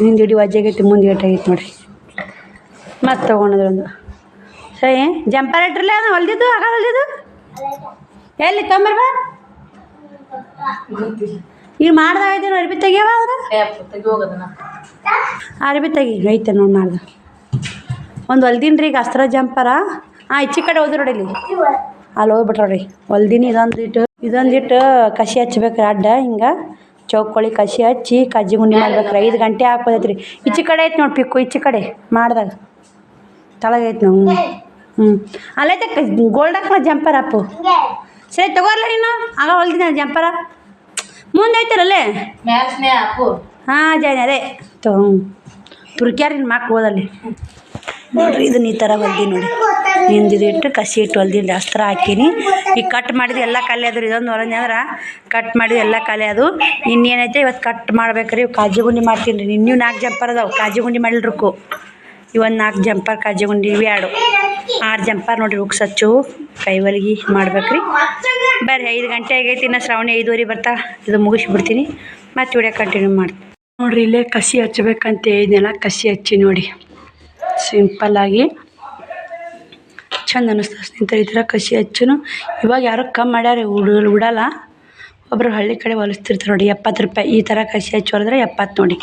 ಹಿಂದೆ ಹಿಡಿ ವಜ್ಜಾಗೈತಿ, ಮುಂದೆ ಏಟಾಗೈತೆ ನೋಡಿರಿ. ಮತ್ತೆ ತೊಗೊಂಡ್ರಿ ಒಂದು. ಸರಿ ಜಂಪರ್ ಇಟ್ರಲ್ಲ ಅದು, ಹೊಲ್ದಿದ್ದು ಆಗ ಹೊಲ್ದಿದ್ದು? ಎಲ್ಲಿ, ತೊಂಬರ್ ಬಾ. ಈಗ ಮಾಡ್ದಾಗೈತೆ ಅರ್ಬಿ ತೆಗಿಯವ ಅದ್ರ ಅರ್ಬಿ ತೆಗಿ ಐತೆ ನೋಡಿ ಮಾಡ್ದ. ಒಂದು ಹೊಲ್ದಿನ ರೀ ಈಗ ಅಸ್ತ್ರ ಜಂಪರ. ಹಾಂ ಈಚೆ ಕಡೆ ಹೋದ್ರು ನೋಡಿ ಇಲ್ಲಿ. ಅಲ್ಲಿ ಹೋಗ್ಬಿಟ್ರಿ ನೋಡಿ ಹೊಲ್ದಿನ ಇದೊಂದು ಇಟ್ಟು ಇದೊಂದು ಇಟ್ಟು ಕಸಿ ಹಚ್ಬೇಕು ಅಡ್ಡ ಹಿಂಗೆ. ಚೌಕೊಳ್ಳಿ ಕಸಿ ಹಚ್ಚಿ ಕಜ್ಜಿ ಗುಂಡಿ ಮಾಡ್ಬೇಕ್ರಿ ಐದು ಗಂಟೆ ಹಾಕೋದೈತೆ ರೀ. ಈಚೆ ಕಡೆ ಐತೆ ನೋಡಿ ಪಿಕ್ಕು ಈಚೆ ಕಡೆ ಮಾಡ್ದಾಗ. ತಳಗೈತೆ ನಾವು ಹ್ಞೂ ಅಲ್ಲೈತೆ ಗೋಲ್ಡ್ ಹಾಕ್ಲ ಜಂಪರ್ ಅಪ್ಪು. ಸರಿ ತಗೋರ್ಲ ನೀನು? ಆಗ ಹೊಲ್ದಿನ ಜಂಪರ. ಮುಂದೆ ಐತಾರಲ್ಲೇ ಮ್ಯಾಚ್ನೇ ಹಾಕು. ಹಾಂ ಅದೇ. ತೊ ತುರ್ಕ್ಯಾರ ಮಕ್ಳು ಹೋದಲ್ಲಿ. ನೋಡ್ರಿ ಇದನ್ನ ಈ ಥರ ಹೊಲ್ದಿ ನೋಡಿ. ನಿಂದಿದಿಟ್ಟು ಇಟ್ಟು ಕಸಿ ಇಟ್ಟು ಹೊಲ್ದಿನಿ ಅಸ್ತ್ರ ಹಾಕೀನಿ. ಈಗ ಕಟ್ ಮಾಡಿದ್ದು ಎಲ್ಲ ಖಾಲಿ ಅದ್ರಿ ಇದೊಂದು ಹೊರಗೆ ಅಂದ್ರೆ ಕಟ್ ಮಾಡಿದ್ದು ಎಲ್ಲ ಕಲೆ ಅದು ಇನ್ನೇನೈತೆ ಇವತ್ತು ಕಟ್ ಮಾಡ್ಬೇಕ್ರಿ. ಕಾಜಿ ಕಾಜು ಗುಂಡಿ ಮಾಡ್ತೀನಿ ರೀ. ಇನ್ನೂ ನಾಲ್ಕು ಜಂಪರ್ ಅದಾವೆ. ಕಾಜಿಗುಂಡಿ ಮಾಡಿಲ್ರುಕು. ಇವೊಂದು ನಾಲ್ಕು ಜಂಪರ್ ಕಾಜು ಗುಂಡಿ ಇವು ಎರಡು. ಆರು ಜಂಪರ್ ನೋಡ್ರಿ ಉಕ್ಸ್ ಹಚ್ಚು ಕೈ ಹೊಲಿಗೆ ಮಾಡ್ಬೇಕ್ರಿ. ಬರ್ರಿ, ಐದು ಗಂಟೆ ಆಗೈತಿ, ಇನ್ನು ಶ್ರಾವಣಿ ಐದುವರೆ ಬರ್ತಾ. ಇದು ಮುಗಿಸ್ಬಿಡ್ತೀನಿ. ಮತ್ತೆ ವಿಡಿಯೋ ಕಂಟಿನ್ಯೂ ಮಾಡ್ತೀನಿ. ನೋಡ್ರಿ, ಇಲ್ಲೇ ಕಸಿ ಹಚ್ಬೇಕಂತ ಹೇಳಿದ್ನೆಲ್ಲ ಕಸಿ ಹಚ್ಚಿ ನೋಡಿ. ಸಿಂಪಲ್ಲಾಗಿ ಚಂದ ಅನ್ನಿಸ್ತದೆ ಸ್ನೇಹಿತರೆ, ಈ ಥರ ಕಸಿ ಹಚ್ಚುನು. ಇವಾಗ ಯಾರೋ ಕಮ್ಮಿ ಮಾಡ್ಯಾರ, ಉಡ್, ಉಡಲ್ಲ. ಒಬ್ಬರು ಹಳ್ಳಿ ಕಡೆ ಹೊಲಿಸ್ತಿರ್ತಾರೆ ನೋಡಿ, ಎಪ್ಪತ್ತು ರೂಪಾಯಿ. ಈ ಥರ ಕಸಿ ಹಚ್ಚಿ ಹೊಲಿದ್ರೆ ಎಪ್ಪತ್ತು ನೋಡಿ.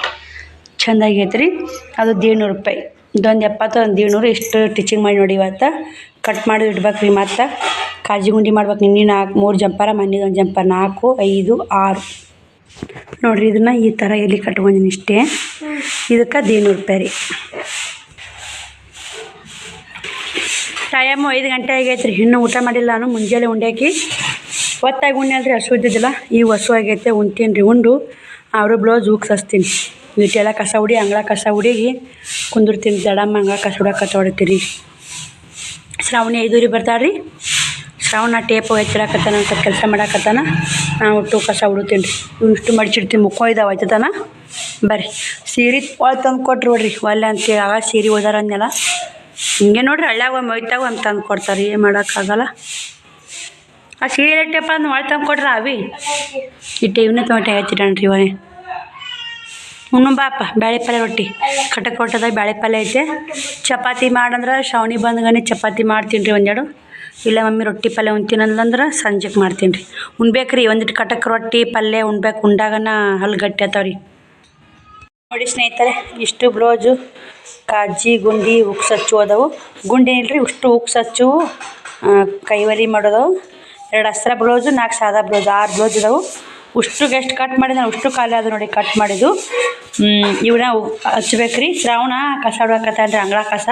ಚಂದಾಗೈತ್ರಿ ರೀ ಅದು ದೇಡ್ನೂರು ರೂಪಾಯಿ. ಇದೊಂದು ಎಪ್ಪತ್ತು ಒಂದು ಏಳ್ನೂರು ಇಷ್ಟು ಟಿಚಿಂಗ್ ಮಾಡಿ ನೋಡಿ ಇವತ್ತು. ಕಟ್ ಮಾಡಿ ಇಡ್ಬೇಕು ರೀ ಮತ್ತು. ಕಾಜಿ ಗುಂಡಿ ಮಾಡ್ಬೇಕು ನಿನ್ನೆ ನಾಲ್ಕು ಮೂರು ಜಂಪರ ಮಣ್ಣಿದೊಂದು ಜಂಪರ್. ನಾಲ್ಕು, ಐದು, ಆರು. ನೋಡಿರಿ ಇದನ್ನು ಈ ಥರ ಎಲ್ಲಿ ಕಟ್ಕೊಂಡಿನಿ ಇಷ್ಟೇ. ಇದಕ್ಕೆ ದೇನೂರು ರೂಪಾಯಿ ರೀ ಟೈಮು ಐದು ಗಂಟೆ ಆಗೈತೆ ರೀ. ಇನ್ನೂ ಊಟ ಮಾಡಿಲ್ಲ ನಾನು, ಮುಂಜಾನೆ ಉಂಡ್ಯಾಕಿ ಒತ್ತಾಗಿ ಉಣ್ಣೆ ರೀ ಹಸು ಇದ್ದಿದ್ದಿಲ್ಲ ಈಗ ಹಸು ಆಗೈತೆ ಉಣ್ತೀನಿ ರೀ ಉಂಡು. ಅವರು ಬ್ಲೌಸ್ ಉಗ್ಸ್ ಇಟ್ಟೆಲ್ಲ ಕಸ ಹುಡಿ ಅಂಗಳ ಕಸ ಹುಡುಗಿ ಕುಂದಿರ್ತೀನಿ. ದಡಮ್ಮ ಅಂಗಳ ಕಸ ಹುಡಕ್ಕೆ ಹೊಡಿತೀರಿ ಶ್ರಾವಣಿ ಐದೂರಿ ಬರ್ತಾಳೆ ರೀ ಶ್ರಾವಣ ಟೇಪು ಹೆಚ್ಚಿಡಕತ್ತಾನ ಅಂತ ಕೆಲಸ ಮಾಡಾಕತ್ತಾನ. ನಾನು ಒಟ್ಟು ಕಸ ಹುಡುತ್ತೀನಿ ರೀ ಇಷ್ಟು ಮಡಿಚಿಡ್ತೀನಿ, ಮುಖ ಇದಾವೆ ಆಯ್ತದಾನ ಬರ್ರಿ. ಸೀರೆ ಒಳ ತಂದು ಕೊಟ್ರಿ ನೋಡ್ರಿ ಒಲ್ಲೆ ಅಂತೇಳಿ ಆಗ ಸೀರೆ ಓದಾರ ಅಂದೆಲ್ಲ ಹಿಂಗೆ ನೋಡ್ರಿ ಹಳ್ಳ್ಯಾಗ ಒಮ್ಮೆ ಒಯ್ತಾಗ ಒಮ್ಮೆ ತಂದು ಕೊಡ್ತಾರೆ. ಏನು ಮಾಡೋಕ್ಕಾಗಲ್ಲ. ಆ ಸೀರೆ ಟೇಪ್ ಅಂದ್ರೆ ಒಳ ತಂದು ಕೊಟ್ರ ಅವಿ? ಇಟ್ಟೆ ಇವನ್ನೇ ತೊಗೊಂಡೆ ಹಚ್ಚಿಡಣ್ರಿ ಇವನೇ. ಉಣ್ಣು ಬಾಪ ಬ್ಯಾಳೆ ಪಲ್ಯ ರೊಟ್ಟಿ. ಕಟಕ್ ಕೊಟ್ಟದ ಬ್ಯಾಳೆ ಪಲ್ಯ ಐತೆ. ಚಪಾತಿ ಮಾಡಂದ್ರೆ ಶ್ರಾವಣಿ ಬಂದಗನೆ ಚಪಾತಿ ಮಾಡ್ತೀನಿ ರೀ ಒಂದೆರಡು. ಇಲ್ಲ ಮಮ್ಮಿ ರೊಟ್ಟಿ ಪಲ್ಯ ಉಣ್ತೀನಂದ್ರೆ ಸಂಜೆಗೆ ಮಾಡ್ತೀನಿ ರೀ ಉಣ್ಬೇಕು ರೀ ಒಂದಿಟ್ಟು ಕಟಕ್ ರೊಟ್ಟಿ, ಪಲ್ಯ ಉಣ್ಬೇಕು. ಉಂಡಾಗನ ಹಲ್ಲು ಗಟ್ಟಿ ಆತಾವ ರೀ ನೋಡಿ ಸ್ನೇಹಿತರೆ, ಇಷ್ಟು ಬ್ಲೌಸು ಕಾಜಿ ಗುಂಡಿ, ಉಕ್ಸ್ ಹಚ್ಚು ಅದಾವು. ಗುಂಡಿ ಇಲ್ರಿ ಇಷ್ಟು ಉಕ್ಸ್ ಹಚ್ಚು ಕೈವರಿ ಮಾಡೋದು ಎರಡು ಹಸ್ರ ಬ್ಲೌಸು ನಾಲ್ಕು ಸಾದಾ ಬ್ಲೌಸ್ ಆರು ಬ್ಲೌಸ್ ಇದಾವೆ ಉಷ್ಟು ಎಷ್ಟು ಕಟ್ ಮಾಡಿದ ನಾನು ಉಷ್ಟು ಖಾಲಿ ಅದು ನೋಡಿ ಕಟ್ ಮಾಡಿದ್ದು. ಇವನ್ನ ಹಚ್ಬೇಕ್ರಿ. ಶ್ರಾವಣ ಕಸ ಹೊಡ್ಯಾಕತ್ತಾನ್ರಿ ಅಂಗಳ ಕಸ.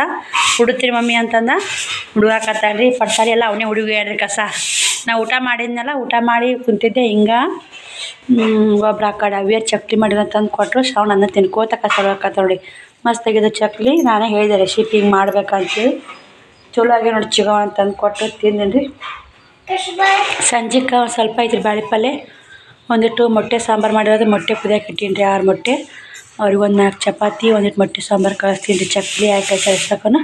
ಹುಡುತ್ರಿ ಮಮ್ಮಿ ಅಂತಂದ. ಹುಡುಗಾಕತ್ತಾನ್ರಿ ಪಡ್ತಾರಿ ಎಲ್ಲ ಅವನೇ ಹೇಳ್ರಿ ಕಸ. ನಾ ಊಟ ಮಾಡಿದ್ನಲ್ಲ, ಊಟ ಮಾಡಿ ಕುಂತಿದ್ದೆ ಹಿಂಗೆ. ಒಬ್ರು ಆ ಕಡೆ ಚಕ್ಲಿ ಮಾಡಿದ ತಂದು ಕೊಟ್ಟರು ಶ್ರಾವಣ ಅನ್ನ ತಿನ್ಕೋತ ಕಸ ಹೊಡ್ಯಾಕತ್ತ ಮಸ್ತ್ ಮಸ್ತಾಗಿದೆ ಚಕ್ಲಿ. ನಾನೇ ಹೇಳಿದೆ ರೆಸಿಪಿ ಹಿಂಗೆ ಮಾಡ್ಬೇಕಂತೇಳಿ. ಚಲೋ ಆಗಿ ನೋಡಿ ಚಿಗವ ಅಂತಂದು ಕೊಟ್ಟು ತಿಂದಿನಿ ರೀ ಸಂಜೆಗೆ ಸ್ವಲ್ಪ ಐತ್ರಿ ಬ್ಯಾಳೆ ಪಲ್ಯ ಒಂದಿಟ್ಟು ಮೊಟ್ಟೆ ಸಾಂಬಾರು ಮಾಡಿರೋದು, ಮೊಟ್ಟೆ ಕುದಿಯಕ್ಕೆ ಇಟ್ಟೀನಿ ರೀ ಆರು ಮೊಟ್ಟೆ. ಅವ್ರಿಗೆ ಒಂದು ನಾಲ್ಕು ಚಪಾತಿ ಒಂದಿಟ್ಟು ಮೊಟ್ಟೆ ಸಾಂಬಾರು ಕಳಿಸ್ತೀನಿ ರೀ, ಚಕ್ಲಿ ಹಾಕಿ ಕಳ್ಸಕ್ಕನ.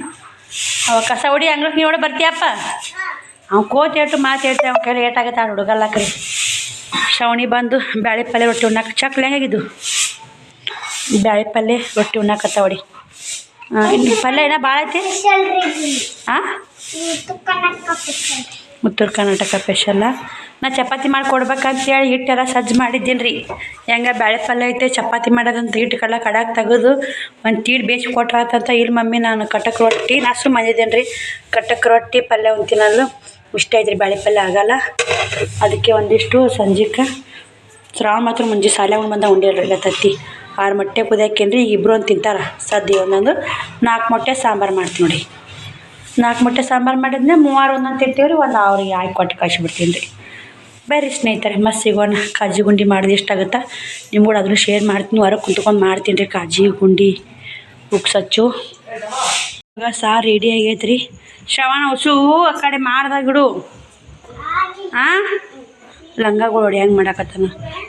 ಅವ ಕಸ ಹೊಡಿ ಅಂಗ್ಳಕ್ಕೆ ನೀವು ಬರ್ತೀಯಪ್ಪ? ಅವ್ನು ಕೋತ್ ಹೇಳ್ತು, ಮಾತು ಹೇಳ್ತೀವಿ ಅವ್ನ ಕೇಳಿ ಏಟಾಗತ್ತೆ ಆ ಹುಡುಗಲ್ಲಕ್ರಿ ಶ್ರವಣಿ ಬಂದು ಬ್ಯಾಳೆ ಪಲ್ಯ ರೊಟ್ಟಿ ಉಣ್ಣಕ್ಕೆ ಚಕ್ಲಿ ಹೆಂಗಾಗಿದ್ದು ಬ್ಯಾಳೆ ಪಲ್ಯ ರೊಟ್ಟಿ ಉಣ್ಣಾಕತ್ತಾವಡಿ ಹೊಡಿ. ಪಲ್ಯ ಏನ ಭಾಳ ಐತಿ? ಹಾಂ ಉತ್ತರ ಕರ್ನಾಟಕ ಸ್ಪೆಷಲ್ಲ ನಾ ಚಪಾತಿ ಮಾಡಿಕೊಡ್ಬೇಕಂತೇಳಿ ಹಿಟ್ಟೆಲ್ಲ ಸಜ್ಜು ಮಾಡಿದ್ದೀನಿ ರೀ. ಹೆಂಗೆ ಬ್ಯಾಳೆ ಪಲ್ಯ ಐತೆ ಚಪಾತಿ ಮಾಡೋದಂತ ಹಿಟ್ಟು ಕಲ್ಲ ಕಡಾಕ್ ತೆಗೆದು ಒಂದು ತೀಡು ಬೇಯಿಸಿ ಕೊಟ್ರಾತಂತ ಇಲ್ಲಿ ಮಮ್ಮಿ, ನಾನು ಕಟಕ್ ರೊಟ್ಟಿ ನಾಸು ಮಾಡಿದ್ದೇನೆ ರೀ. ಕಟಕ್ ರೊಟ್ಟಿ ಪಲ್ಯ ತಿನ್ನಲು ಇಷ್ಟ ಐತ್ರಿ ಬ್ಯಾಳೆ ಪಲ್ಯ ಆಗಲ್ಲ. ಅದಕ್ಕೆ ಒಂದಿಷ್ಟು ಸಂಜೆಗೆ ಶ್ರಾವಣ ಮಾತ್ರ ಮುಂಜಿ ಸಾಲೆ ಉಂಡು ಬಂದ ಉಂಡಿಲ್ರಿ ತತ್ತಿ. ಆರು ಮೊಟ್ಟೆ ಕುದಿಯಾಕೇನ್ರಿ ಇಬ್ಬರು ಅಂತ ತಿಂತಾರೆ. ಸದ್ಯ ಒಂದೊಂದು ನಾಲ್ಕು ಮೊಟ್ಟೆ ಸಾಂಬಾರು ಮಾಡ್ತೀನಿ ನೋಡಿ. ನಾಲ್ಕು ಮೊಟ್ಟೆ ಸಾಂಬಾರು ಮಾಡಿದ್ನೆ, ಮೂವಾರು ಒಂದೊಂದು ತಿಂತೀವಿ ರೀ ಒಂದು ಅವ್ರಿಗೆ ಹಾಕಿ ಕೊಟ್ಟು ಕಳಿಸ್ಬಿಡ್ತೀನಿ ರೀ ಬೇರೆ ಸ್ನೇಹಿತರೆ, ಮಸ್ತ್ ಸಿಗೋಣ. ಕಾಜಿ ಗುಂಡಿ ಮಾಡಿದ ಎಷ್ಟಾಗುತ್ತಾ? ನಿಮ್ಗೂ ಕೂಡ ಅದನ್ನು ಶೇರ್ ಮಾಡ್ತೀನಿ. ಹೊರಗೆ ಕುಂತ್ಕೊಂಡು ಮಾಡ್ತೀನಿ ರೀ ಕಾಜಿ ಗುಂಡಿ. ಉಕ್ಸಚ್ಚು ಇವಾಗ ಸಾರು ರೆಡಿ ಆಗೈತೆ ರೀ ಶ್ರವಣ ಹುಸು ಆ ಕಡೆ ಮಾಡ್ದಾಗಿಡು ಹಾಂ ಲಂಗಗಳು ಹೊಡಿ, ಹೆಂಗೆ ಮಾಡಾಕತ್ತಾನ?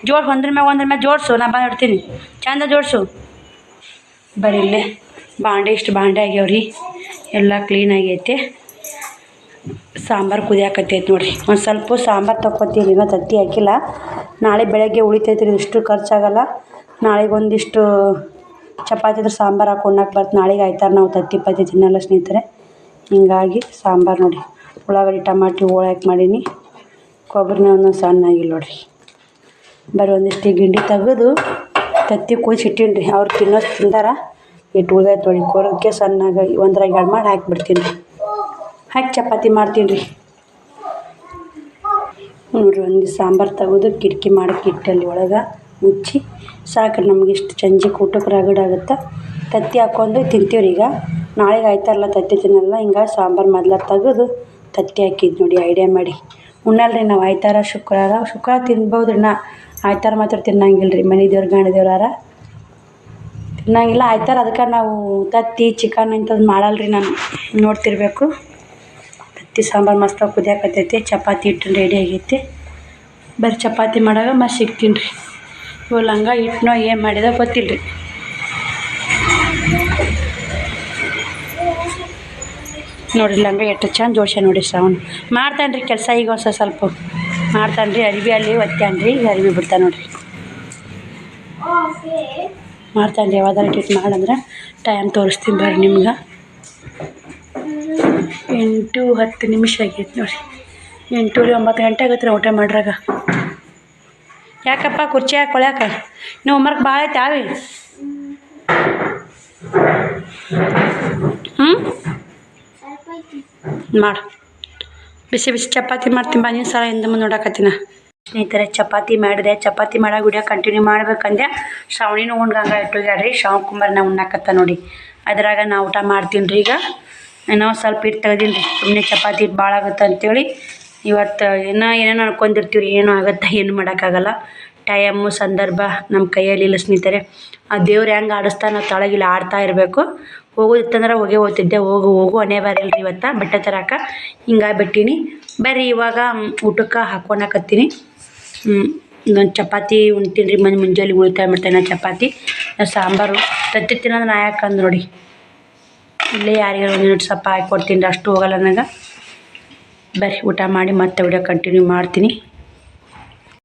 ಜೋಡ್ಸು ಒಂದ್ರ ಮ್ಯಾಗ ಒಂದ್ರ ಮ್ಯಾಗ ಜೋಡಿಸು ನಾ ಬಂದು ಇಡ್ತೀನಿ ಚಂದ ಜೋಡಿಸು ಬರೀ ಇಲ್ಲೇ. ಬಾಂಡೆ, ಇಷ್ಟು ಬಾಂಡೆ ಆಗ್ಯಾವ್ರಿ. ಎಲ್ಲ ಕ್ಲೀನ್ ಆಗೈತೆ. ಸಾಂಬಾರು ಕುದಿಯಾಕತ್ತೈತೆ ನೋಡಿರಿ. ಒಂದು ಸ್ವಲ್ಪ ಸಾಂಬಾರು ತೊಗೊತೀನಿ ಇನ್ನೂ ತತ್ತಿ ಹಾಕಿಲ್ಲ. ನಾಳೆ ಬೆಳಗ್ಗೆ ಉಳಿತೈತೆ ರೀ ಇಷ್ಟು ಖರ್ಚಾಗಲ್ಲ. ನಾಳೆಗೆ ಒಂದಿಷ್ಟು ಚಪಾತಿ ಇದ್ರೆ ಸಾಂಬಾರು ಹಾಕೊಂಡಾಕ ಬರ್ತು, ನಾಳೆಗೆ ಆಯ್ತಾರೆ ನಾವು ತತ್ತಿ ಪತ್ತಿ ತಿನ್ನಲ್ಲ ಸ್ನೇಹಿತರೆ. ಹಿಂಗಾಗಿ ಸಾಂಬಾರು ನೋಡಿ ಉಳ್ಳಾಗಡ್ಡಿ, ಟಮಾಟಿ ಹೋಳಾಕಿ ಮಾಡೀನಿ. ಕೊಬ್ಬರಿನ ಒಂದೊಂದು ಸಣ್ಣಾಗಿಲ್ಲ ನೋಡಿರಿ. ಬರೀ ಒಂದಿಷ್ಟು ಗಿಂಡಿ ತೆಗೆದು, ತತ್ತಿ ಕುದಿಸಿಟ್ಟೀನಿ ರೀ ಅವ್ರು ತಿನ್ನೋಷ್ಟು ತಿಂದಾರ. ಇಟ್ಟು ಉಳ್ದೈತೆ ನೋಡಿ ಸಣ್ಣಗೆ ಒಂದ್ರಾಗ ಎರಡು ಮಾಡಿ ಹಾಕಿಬಿಡ್ತೀನಿ. ರೀ ಹಾಕಿ ಚಪಾತಿ ಮಾಡ್ತೀನಿ ರೀ. ನೋಡಿರಿ, ಒಂದು ಸಾಂಬಾರು ತೆಗೆದು, ಕಿಟಕಿ ಮಾಡಕ್ಕೆ ಇಟ್ಟಲ್ಲಿ ಒಳಗೆ ಮುಚ್ಚಿ ಸಾಕು ನಮ್ಗೆ ಇಷ್ಟು ಚಂಜಿ ಊಟಕ್ಕೆ ರಗಡಾಗುತ್ತೆ ತತ್ತಿ ಹಾಕ್ಕೊಂಡು ತಿಂತೀವಿ ರೀ ಈಗ. ನಾಳೆಗೆ ಆಯ್ತಾರಲ್ಲ ತತ್ತಿ ತಿನ್ನಲ್ಲ, ಹಿಂಗಾಗಿ ಸಾಂಬಾರು ಮೊದ್ಲ ತೆಗೆದು ತತ್ತಿ ಹಾಕಿದ್ದು ನೋಡಿ, ಐಡಿಯಾ ಮಾಡಿ. ಉಣ್ಣಲ್ಲ ರೀ ನಾವು ಆಯ್ತಾರ ಶುಕ್ರವಾರ. ಶುಕ್ರವಾರ ತಿನ್ಬೋದು ನಾ. ಆಯ್ತಾರ ಮಾತ್ರ ತಿನ್ನಂಗಿಲ್ಲ ರೀ ಮನೆ ದೇವ್ರು, ಗಾಣಿ ದೇವ್ರಾರ ತಿನ್ನಂಗಿಲ್ಲ ಆಯ್ತಾರ, ಅದಕ್ಕೆ ನಾವು ತತ್ತಿ, ಚಿಕನ್ ಇಂಥದ್ದು ಮಾಡಲ್ರಿ ನಾನು. ನೋಡ್ತಿರ್ಬೇಕು. ತತ್ತಿ, ಸಾಂಬಾರು ಮಸ್ತ್ ಕುದಿಯಾಕತ್ತೈತಿ. ಚಪಾತಿ ಹಿಟ್ಟು ರೆಡಿ ಆಗೈತಿ. ಬರೀ ಚಪಾತಿ ಮಾಡಾಗ ಮತ್ತೆ ಸಿಗ್ತೀನಿ ರೀ. ಇವು ಲಂಗ ಹಿಟ್ಟನೋ ಏನು ಮಾಡಿದ ಗೊತ್ತಿಲ್ಲ ರೀ ನೋಡಿರಿ, ಲಂಗ ಎಷ್ಟು ಚೆಂದ ಜೋಶ ನೋಡಿ ಅವನು ಮಾಡ್ತಾನೆ ರೀ ಕೆಲಸ ಈಗ ಹೊಸ ಸ್ವಲ್ಪ. ಮಾಡ್ತಾನೆ ರೀ, ಅರಿವಿ ಅಲ್ಲಿ ಒತ್ತಾನೆ ರೀ, ಅರಿವಿ ಬಿಡ್ತಾನೆ ನೋಡಿರಿ. ಮಾಡ್ತಾನೆ ಇದ್ದೆ, ಯಾವ್ದಾರು ಟ್ರೀಟ್ ಮಾಡಂದ್ರೆ ಟೈಮ್ ತೋರಿಸ್ತೀನಿ ಬರ್ರಿ ನಿಮ್ಗೆ. ಎಂಟು ಹತ್ತು ನಿಮಿಷ ಆಗೈತೆ ನೋಡಿ ಎಂಟೂವರೆ ಒಂಬತ್ತು ಗಂಟೆ ಆಗತ್ತೆ ರೀ ಊಟ ಮಾಡ್ರಾಗ. ಯಾಕಪ್ಪ ಕುರ್ಚಿ ಹಾಕೊಳ್ಯಾಕ ಕೊಳ್ಯಾಕ ನೀವು ಹೋಮ್ವರ್ಕ್ ಭಾಳ ಐತೆ ಆವಿ? ಹ್ಞೂ ಮಾಡು. ಬಿಸಿ ಬಿಸಿ ಚಪಾತಿ ಮಾಡ್ತೀನಿ ಬಾ, ನೀನು ಸಲ ಹಿಂದೆ ಮುಂದೆ ನೋಡಕತ್ತೀನ. ಸ್ನೇಹಿತರೆ, ಚಪಾತಿ ಮಾಡಿದೆ. ಚಪಾತಿ ಮಾಡೋ ವಿಡಿಯೋ ಕಂಟಿನ್ಯೂ ಮಾಡ್ಬೇಕಂದೆ ಶ್ರಾವಣಿನೂ ಹಂಗ ಇಟ್ಟೋಗ್ಯಾಡ್ರಿ ಶ್ರಾವಣ ಕುಂಬಾರನ ಉಣ್ಣಾಕತ್ತ ನೋಡಿ. ಅದ್ರಾಗ ನಾ ಊಟ ಮಾಡ್ತೀನಿ ರೀ ಈಗ ನಾವು ಸ್ವಲ್ಪ ಹಿಟ್ಟು ತೆಗ್ದೀನಿ ರೀ ಸುಮ್ಮನೆ ಚಪಾತಿ ಭಾಳ ಆಗುತ್ತೆ ಅಂತೇಳಿ ಇವತ್ತು ಏನೋ ಏನೇನು ಅನ್ಕೊಂಡಿರ್ತೀವಿ ರೀ ಏನೋ ಆಗುತ್ತೆ, ಏನು ಮಾಡೋಕ್ಕಾಗಲ್ಲ. ಟೈಮು ಸಂದರ್ಭ ನಮ್ಮ ಕೈಯಲ್ಲಿ ಇಲ್ಲ ಸ್ನೇಹಿತರೆ. ಆ ದೇವ್ರು ಹೆಂಗೆ ಆಡಿಸ್ತಾ ನಾವು ತಳಗಿಲ್ಲ ಆಡ್ತಾ ಇರಬೇಕು. ಹೋಗೋದಿತ್ತಂದ್ರೆ ಹೋಗೇ ಹೋಗ್ತಿದ್ದೆ. ಹೋಗು ಹೋಗು ಅನೇ ಬರಲ್ರಿ ಇವತ್ತು. ಬಟ್ಟೆ ತರಕ ಹಿಂಗಾಗಿ ಬಿಟ್ಟೀನಿ. ಬರ್ರಿ ಇವಾಗ ಊಟಕ್ಕೆ ಹಾಕ್ಕೊಳಕತ್ತೀನಿ ಇನ್ನೊಂದು ಚಪಾತಿ ಉಣ್ತೀನಿ ರೀ ಮನೆ ಮುಂಜಾನೆ ಉಳಿತಾಯ ಮಾಡ್ತೇನೆ ಚಪಾತಿ. ನಾ ಸಾಂಬಾರು ತತ್ತಿ ತಿನ್ನೋದು ನಾ ಯಾಕಂದು ನೋಡಿ. ಇಲ್ಲೇ ಯಾರಿಗಾರು ಒಂದು ಮಿನಿಟ್ ಸಪ್ಪ ಹಾಕಿ ಕೊಡ್ತೀನಿ ಅಷ್ಟು ಹೋಗಲ್ಲ ನನಗೆ ಬರ್ರಿ, ಊಟ ಮಾಡಿ ಮತ್ತೆ ವಿಡಿಯೋ ಕಂಟಿನ್ಯೂ ಮಾಡ್ತೀನಿ.